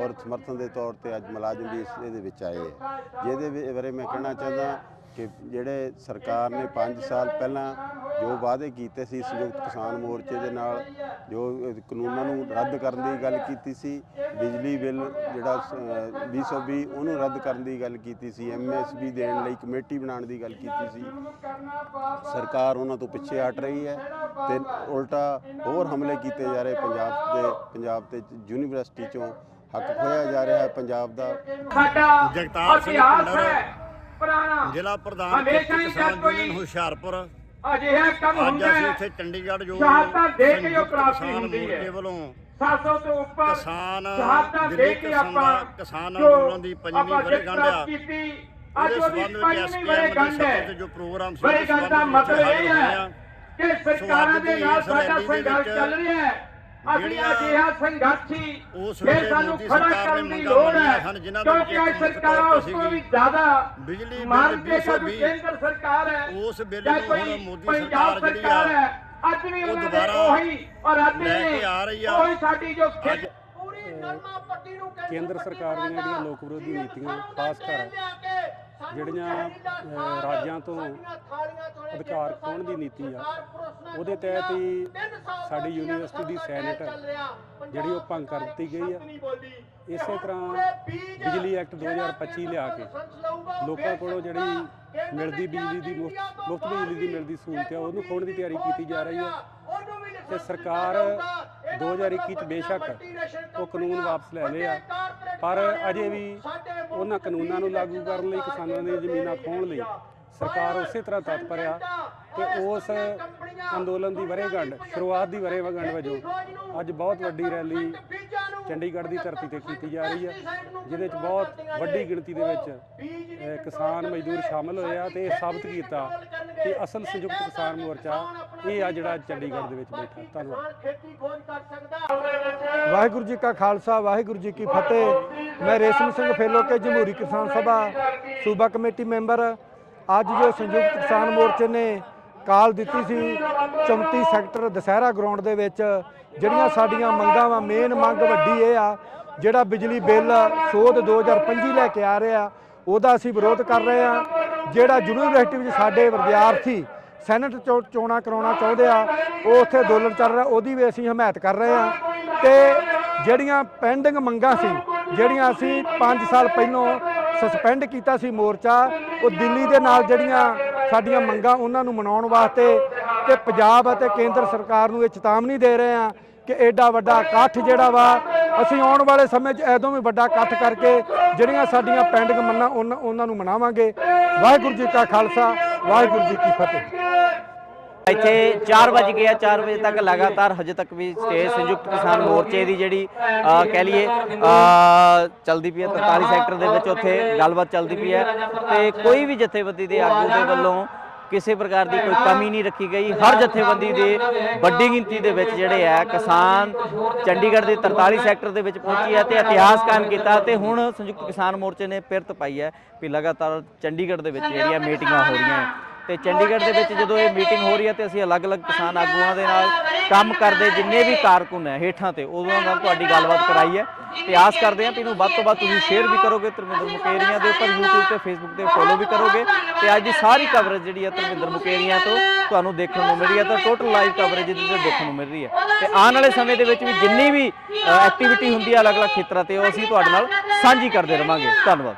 ਔਰ ਸਮਰਥਨ ਦੇ ਤੌਰ ਤੇ ਅੱਜ ਮੁਲਾਜ਼ਮ ਵੀ ਇਸ ਦੇ ਵਿੱਚ ਆਏ ਹੈ। ਜਿਹਦੇ ਵੀ- ਬਾਰੇ ਮੈਂ ਕਹਿਣਾ ਚਾਹੁੰਦਾ ਕਿ ਜਿਹੜੇ ਸਰਕਾਰ ਨੇ 5 ਸਾਲ ਪਹਿਲਾਂ ਜੋ ਵਾਅਦੇ ਕੀਤੇ ਸੀ ਸੰਯੁਕਤ ਕਿਸਾਨ ਮੋਰਚੇ ਦੇ ਨਾਲ ਜੋ ਕਾਨੂੰਨਾਂ ਨੂੰ ਰੱਦ ਕਰਨ ਦੀ ਗੱਲ ਕੀਤੀ ਸੀ ਬਿਜਲੀ ਬਿੱਲ ਜਿਹੜਾ ਸ- ਅਹ 2020 ਉਹਨੂੰ ਰੱਦ ਕਰਨ ਦੀ ਗੱਲ ਕੀਤੀ ਸੀ ਐਮਐਸਪੀ ਦੇਣ ਲਈ ਕਮੇਟੀ ਬਣਾਉਣ ਦੀ ਗੱਲ ਕੀਤੀ ਸੀ। ਸਰਕਾਰ ਉਹਨਾਂ ਤੋਂ ਪਿੱਛੇ ਹਟ ਰਹੀ ਹੈ ਤੇ ਉਲਟਾ ਹੋਰ ਹਮਲੇ ਕੀਤੇ ਜਾ ਰਹੇ ਪੰਜਾਬ ਦੇ ਪੰਜਾਬ ਤੇ ਯੂਨੀਵਰਸਿਟੀ ਚੋਂ ਹੱਕ ਖੋਇਆ ਜਾ ਰਿਹਾ ਹੈ ਪੰਜਾਬ ਦਾ। ਜਗਤਾਰ ਸਿੰਘ ਪਿੰਡਰ ਜ਼ਿਲ੍ਹਾ ਪ੍ਰਧਾਨ ਕਿਸਾਨ ਯੂਨੀਅਨ ਹੁਸ਼ਿਆਰਪੁਰ। ਅਜਿਹਾ ਕੰਮ ਅੱਜ ਹੁੰਦਾ ਅਸੀਂ ਹੈ। ਇੱਥੇ ਚੰਡੀਗੜ੍ਹ ਜੋ ਸ਼ਹਾਦਤਾਂ ਦੇ ਕੇ ਜੋ ਸੰਯੁਕਤ ਪ੍ਰਾਪਤੀ ਕਿਸਾਨ ਹੁੰਦੀ ਹੈ। ਮੋਰਚੇ ਵੱਲੋਂ 700 ਤੋਂ ਉੱਪਰ ਕਿਸਾਨ ਸ਼ਹਾਦਤਾਂ ਦੇ ਦਿੱਲੀ ਕੇ ਕਿਸਾਨ ਆਪਾਂ ਦਾ ਕਿਸਾਨ ਜੋ ਅੰਦੋਲਨ ਦੀ ਪੰਜਵੀਂ ਆਪਾਂ ਵਰ੍ਹੇਗੰਢ ਜਿੱਤ ਆ। ਕੀਤੀ ਅੱਜ ਉਹਦੇ ਉਹਦੀ ਸੰਬੰਧ ਵਿੱਚ ਪੰਜਵੀਂ ਦੇ ਹੈ। ਜੋ ਪ੍ਰੋਗਰਾਮ ਸੀ ਵਰ੍ਹੇਗੰਢ ਦਾ ਮਤਲਬ ਇਹ ਹੈ ਕਿ ਸਰਕਾਰਾਂ ਦੇ ਨਾਲ ਸਾਡਾ ਸੰਘਰਸ਼ ਚੱਲ ਰਿਹਾ ਹੈ। ਅਸੀਂ ਅਜਿਹਾ ਸੰਘਰਸ਼ੀ ਉਸ ਇਹ ਵੇਲੇ ਸਾਨੂੰ ਮੋਦੀ ਖੜਾ ਸਰਕਾਰ ਨੇ ਕਰਨ ਦੀ ਲੋੜ ਹੈ ਕਿਉਂਕਿ ਅੱਜ ਸਰਕਾਰਾਂ ਉਸ ਤੇ ਵੀ ਜ਼ਿਆਦਾ ਬਿਜਲੀ ਬਿੱਲ ਮੰਨ ਕੇ ਸਾਨੂੰ 2020 ਕੇਂਦਰ ਸਰਕਾਰ ਹੈ ਉਸ ਨੂੰ ਕੋਈ ਹੁਣ ਮੋਦੀ ਸਰਕਾਰ ਜਿਹੜੀ ਸਰਕਾਰ ਆ, ਹੈ ਅੱਜ ਵੀ ਉਹ ਉਹਨਾਂ ਦੇ ਉਹੀ ਔਰ ਅੱਜ ਵੀ ਕੇ ਆ ਰਹੀ ਆ। ਉਹੀ ਸਾਡੀ ਜੋ ਖਿੱਚ ਕੇਂਦਰ ਸਰਕਾਰ ਦੀਆਂ ਜਿਹੜੀਆਂ ਲੋਕ ਵਿਰੋਧੀ ਨੀਤੀਆਂ ਖਾਸ ਕਰ ਜਿਹੜੀਆਂ ਰਾਜਾਂ ਤੋਂ ਅਧਿਕਾਰ ਖੋਹਣ ਦੀ ਨੀਤੀ ਆ। ਉਹਦੇ ਤਹਿਤ ਹੀ ਸਾਡੀ ਯੂਨੀਵਰਸਿਟੀ ਦੀ ਸੈਨੇਟ ਜਿਹੜੀ ਉਹ ਭੰਗ ਕਰ ਦਿੱਤੀ ਗਈ ਆ। ਇਸੇ ਤਰ੍ਹਾਂ ਬਿਜਲੀ ਐਕਟ 2025 ਲਿਆ ਕੇ ਲੋਕਾਂ ਕੋਲੋਂ ਜਿਹੜੀ ਮਿਲਦੀ ਬਿਜਲੀ ਦੀ ਮੁਫਤ ਬਿਜਲੀ ਦੀ ਮਿਲਦੀ ਸਹੂਲਤ ਆ ਉਹਨੂੰ ਖੋਹਣ ਦੀ ਤਿਆਰੀ ਕੀਤੀ ਜਾ ਰਹੀ ਆ। ਤੇ ਸਰਕਾਰ 2021 ਚ ਬੇਸ਼ੱਕ ਉਹ ਕਾਨੂੰਨ ਵਾਪਸ ਲੈ ਲਏ ਆ। ਪਰ ਅਜੇ ਵੀ ਉਹਨਾਂ ਕਾਨੂੰਨਾਂ ਨੂੰ ਲਾਗੂ ਕਰਨ ਲਈ ਕਿਸਾਨਾਂ ਦੀਆਂ ਜ਼ਮੀਨਾਂ ਖੋਹਣ ਲਈ ਸਰਕਾਰ ਉਸੇ ਤਰ੍ਹਾਂ ਤਤਪਰ ਆ ਕਿ ਉਸ ਅੰਦੋਲਨ ਦੀ ਵਰੇਗੰਢ ਸ਼ੁਰੂਆਤ ਦੀ ਵਰੇਗੰਢ ਵਜੋਂ ਅੱਜ ਬਹੁਤ ਵੱਡੀ ਰੈਲੀ ਚੰਡੀਗੜ੍ਹ ਦੀ ਧਰਤੀ ਤੇ ਕੀਤੀ ਜਾ ਰਹੀ ਹੈ ਜਿਹਦੇ ਵਿੱਚ ਬਹੁਤ ਵੱਡੀ ਗਿਣਤੀ ਦੇ ਵਿੱਚ ਕਿਸਾਨ ਮਜ਼ਦੂਰ ਸ਼ਾਮਲ ਹੋਏ ਆ ਤੇ ਇਹ ਸਾਬਤ ਕੀਤਾ ਕਿ ਅਸਲ ਸੰਯੁਕਤ ਕਿਸਾਨ ਮੋਰਚਾ ਇਹ ਆ ਜਿਹੜਾ ਚੰਡੀਗੜ੍ਹ ਦੇ ਵਿੱਚ ਬੈਠਾ। ਧੰਨਵਾਦ। ਵਾਹਿਗੁਰੂ ਜੀ ਕਾ ਖਾਲਸਾ ਵਾਹਿਗੁਰੂ ਜੀ ਕੀ ਫਤਿਹ। ਮੈਂ ਰੇਸ਼ਮ ਸਿੰਘ ਫੇਲੋ ਕੇ ਜਮਹੂਰੀ ਕਿਸਾਨ ਸਭਾ ਸੂਬਾ ਕਮੇਟੀ ਮੈਂਬਰ। ਅੱਜ ਜੋ ਸੰਯੁਕਤ ਕਿਸਾਨ ਮੋਰਚੇ ਨੇ ਕਾਲ ਦਿੱਤੀ ਸੀ 34 ਸੈਕਟਰ ਦਸਹਿਰਾ ਗਰਾਊਂਡ ਦੇ ਵਿੱਚ, ਜਿਹੜੀਆਂ ਸਾਡੀਆਂ ਮੰਗਾਂ ਵਾ ਮੇਨ ਮੰਗ ਵੱਡੀ ਇਹ ਆ, ਜਿਹੜਾ ਬਿਜਲੀ ਬਿੱਲ ਸੋਧ 2025 ਲੈ ਕੇ ਆ ਰਿਹਾ, ਉਹਦਾ ਅਸੀਂ ਵਿਰੋਧ ਕਰ ਰਹੇ ਆ ਜਿਹੜਾ ਯੂਨੀਵਰਸਿਟੀ ਵਿੱਚ ਸਾਡੇ ਵਿਦਿਆਰਥੀ ਸੈਨੇਟ ਚੋ- ਚੋਣਾਂ ਕਰਾਉਣਾ ਚਾਹੁੰਦੇ ਆ, ਉਹ ਉੱਥੇ ਅੰਦੋਲਨ ਚੱਲ ਰਿਹਾ, ਉਹਦੀ ਵੀ ਅਸੀਂ ਹਮਾਇਤ ਕਰ ਰਹੇ ਆ ਤੇ ਜਿਹੜੀਆਂ ਪੈਂਡਿੰਗ ਮੰਗਾਂ ਸੀ, ਜਿਹੜੀਆਂ ਅਸੀਂ 5 ਸਾਲ ਪਹਿਲਾਂ ਸਸਪੈਂਡ ਕੀਤਾ ਸੀ ਮੋਰਚਾ, ਉਹ ਦਿੱਲੀ ਦੇ ਨਾਲ ਜਿਹੜੀਆਂ ਸਾਡੀਆਂ ਮੰਗਾਂ ਉਹਨਾਂ ਨੂੰ ਮਨਾਉਣ ਵਾਸਤੇ ਤੇ ਪੰਜਾਬ ਅਤੇ ਕੇਂਦਰ ਸਰਕਾਰ ਨੂੰ ਇਹ ਚੇਤਾਵਨੀ ਦੇ ਰਹੇ ਆ ਕਿ ਐਡਾ ਵੱਡਾ ਇਕੱਠ ਜਿਹੜਾ ਵਾ, ਅਸੀਂ ਆਉਣ ਵਾਲੇ ਸਮੇਂ 'ਚ ਐਦੋਂ ਵੀ ਵੱਡਾ ਇਕੱਠ ਕਰਕੇ ਜਿਹੜੀਆਂ ਸਾਡੀਆਂ ਪੈਂਡਿੰਗ ਮੰਨਾਂ ਉਹਨਾਂ ਉਹਨਾਂ ਨੂੰ ਮਨਾਵਾਂਗੇ। ਵਾਹਿਗੁਰੂ ਜੀ ਕਾ ਖਾਲਸਾ, ਵਾਹਿਗੁਰੂ ਜੀ ਕੀ ਫਤਿਹ। ਇੱਥੇ 4 ਵਜ ਗਏ ਆ 4 ਵਜੇ ਤੱਕ ਲਗਾਤਾਰ ਹਜੇ ਤੱਕ ਵੀ ਸਟੇਜ ਸੰਯੁਕਤ ਕਿਸਾਨ ਮੋਰਚੇ ਦੀ ਜਿਹੜੀ ਅਹ, ਕਹਿ ਲਈਏ ਅਹ, ਚੱਲਦੀ ਪਈ ਹੈ 43 ਸੈਕਟਰ ਦੇ ਵਿੱਚ ਉੱਥੇ ਗੱਲਬਾਤ ਚੱਲਦੀ ਪਈ ਹੈ। ਤੇ ਕੋਈ ਵੀ ਜਥੇਬੰਦੀ ਦੇ ਆਗੂ ਦੇ ਵੱਲੋਂ ਕਿਸੇ ਪ੍ਰਕਾਰ ਦੀ ਕੋਈ ਕਮੀ ਨਹੀਂ ਰੱਖੀ ਗਈ। ਹਰ ਜਥੇਬੰਦੀ ਦੇ ਵੱਡੀ ਗਿਣਤੀ ਦੇ ਵਿੱਚ ਜਿਹੜੇ ਆ ਕਿਸਾਨ ਚੰਡੀਗੜ੍ਹ ਦੇ 43 ਸੈਕਟਰ ਦੇ ਵਿੱਚ ਪਹੁੰਚੀ ਹੈ ਤੇ ਇਤਿਹਾਸ ਕਾਇਮ ਕੀਤਾ ਤੇ ਹੁਣ ਸੰਯੁਕਤ ਕਿਸਾਨ ਮੋਰਚੇ ਨੇ ਪਿਰਤ ਪਾਈ ਹੈ ਵੀ ਲਗਾਤਾਰ ਚੰਡੀਗੜ੍ਹ ਦੇ ਵਿੱਚ ਜਿਹੜੀਆਂ ਮੀਟਿੰਗਾਂ ਹੋ ਰਹੀਆਂ। ਹੈ ਤੇ ਚੰਡੀਗੜ੍ਹ ਦੇ ਵਿੱਚ ਜਦੋਂ ਇਹ ਮੀਟਿੰਗ ਹੋ ਰਹੀ ਹੈ ਤੇ ਅਸੀਂ ਅਲੱਗ-ਅਲੱਗ ਕਿਸਾਨ ਆਗੂਆਂ ਦੇ ਨਾਲ ਕੰਮ ਕਰਦੇ ਜਿੰਨੇ ਵੀ ਕਾਰਕੁਨ ਹੈ ਹੇਠਾਂ ਤੇ ਉਹਨਾਂ ਨਾਲ ਤੁਹਾਡੀ ਗੱਲਬਾਤ ਕਰਾਈ ਹੈ। ਤੇ ਆਸ ਕਰਦੇ ਹਾਂ ਕਿ ਇਹਨੂੰ ਵੱਧ ਤੋਂ ਵੱਧ ਤੁਸੀਂ ਸ਼ੇਅਰ ਵੀ ਕਰੋਗੇ ਧਰਮਿੰਦਰ ਮੁਕੇਰੀਆਂ ਦੇ ਉੱਪਰ YouTube ਤੇ Facebook ਤੇ ਫੋਲੋ ਵੀ ਕਰੋਗੇ। ਤੇ ਅੱਜ ਦੀ ਸਾਰੀ ਕਵਰੇਜ ਜਿਹੜੀ ਹੈ ਧਰਮਿੰਦਰ ਮੁਕੇਰੀਆਂ ਤੋਂ ਤੁਹਾਨੂੰ ਦੇਖਣ ਨੂੰ ਮਿਲ ਰਹੀ ਹੈ ਤਾਂ ਟੋਟਲ ਲਾਈਵ ਕਵਰੇਜ ਇਹਦੇ ਤੇ ਦੇਖਣ ਨੂੰ ਮਿਲ ਰਹੀ ਹੈ। ਤੇ ਆਉਣ ਵਾਲੇ ਸਮੇਂ ਦੇ ਵਿੱਚ ਵੀ ਜਿੰਨੀ ਵੀ ਐਕਟੀਵਿਟੀ ਹੁੰਦੀ ਹੈ ਅਲੱਗ-ਅਲੱਗ ਖੇਤਰਾਂ ਤੇ ਉਹ ਅਸੀਂ ਤੁਹਾਡੇ ਨਾਲ ਸਾਂਝੀ ਕਰਦੇ ਰਵਾਂਗੇ। ਧੰਨਵਾਦ।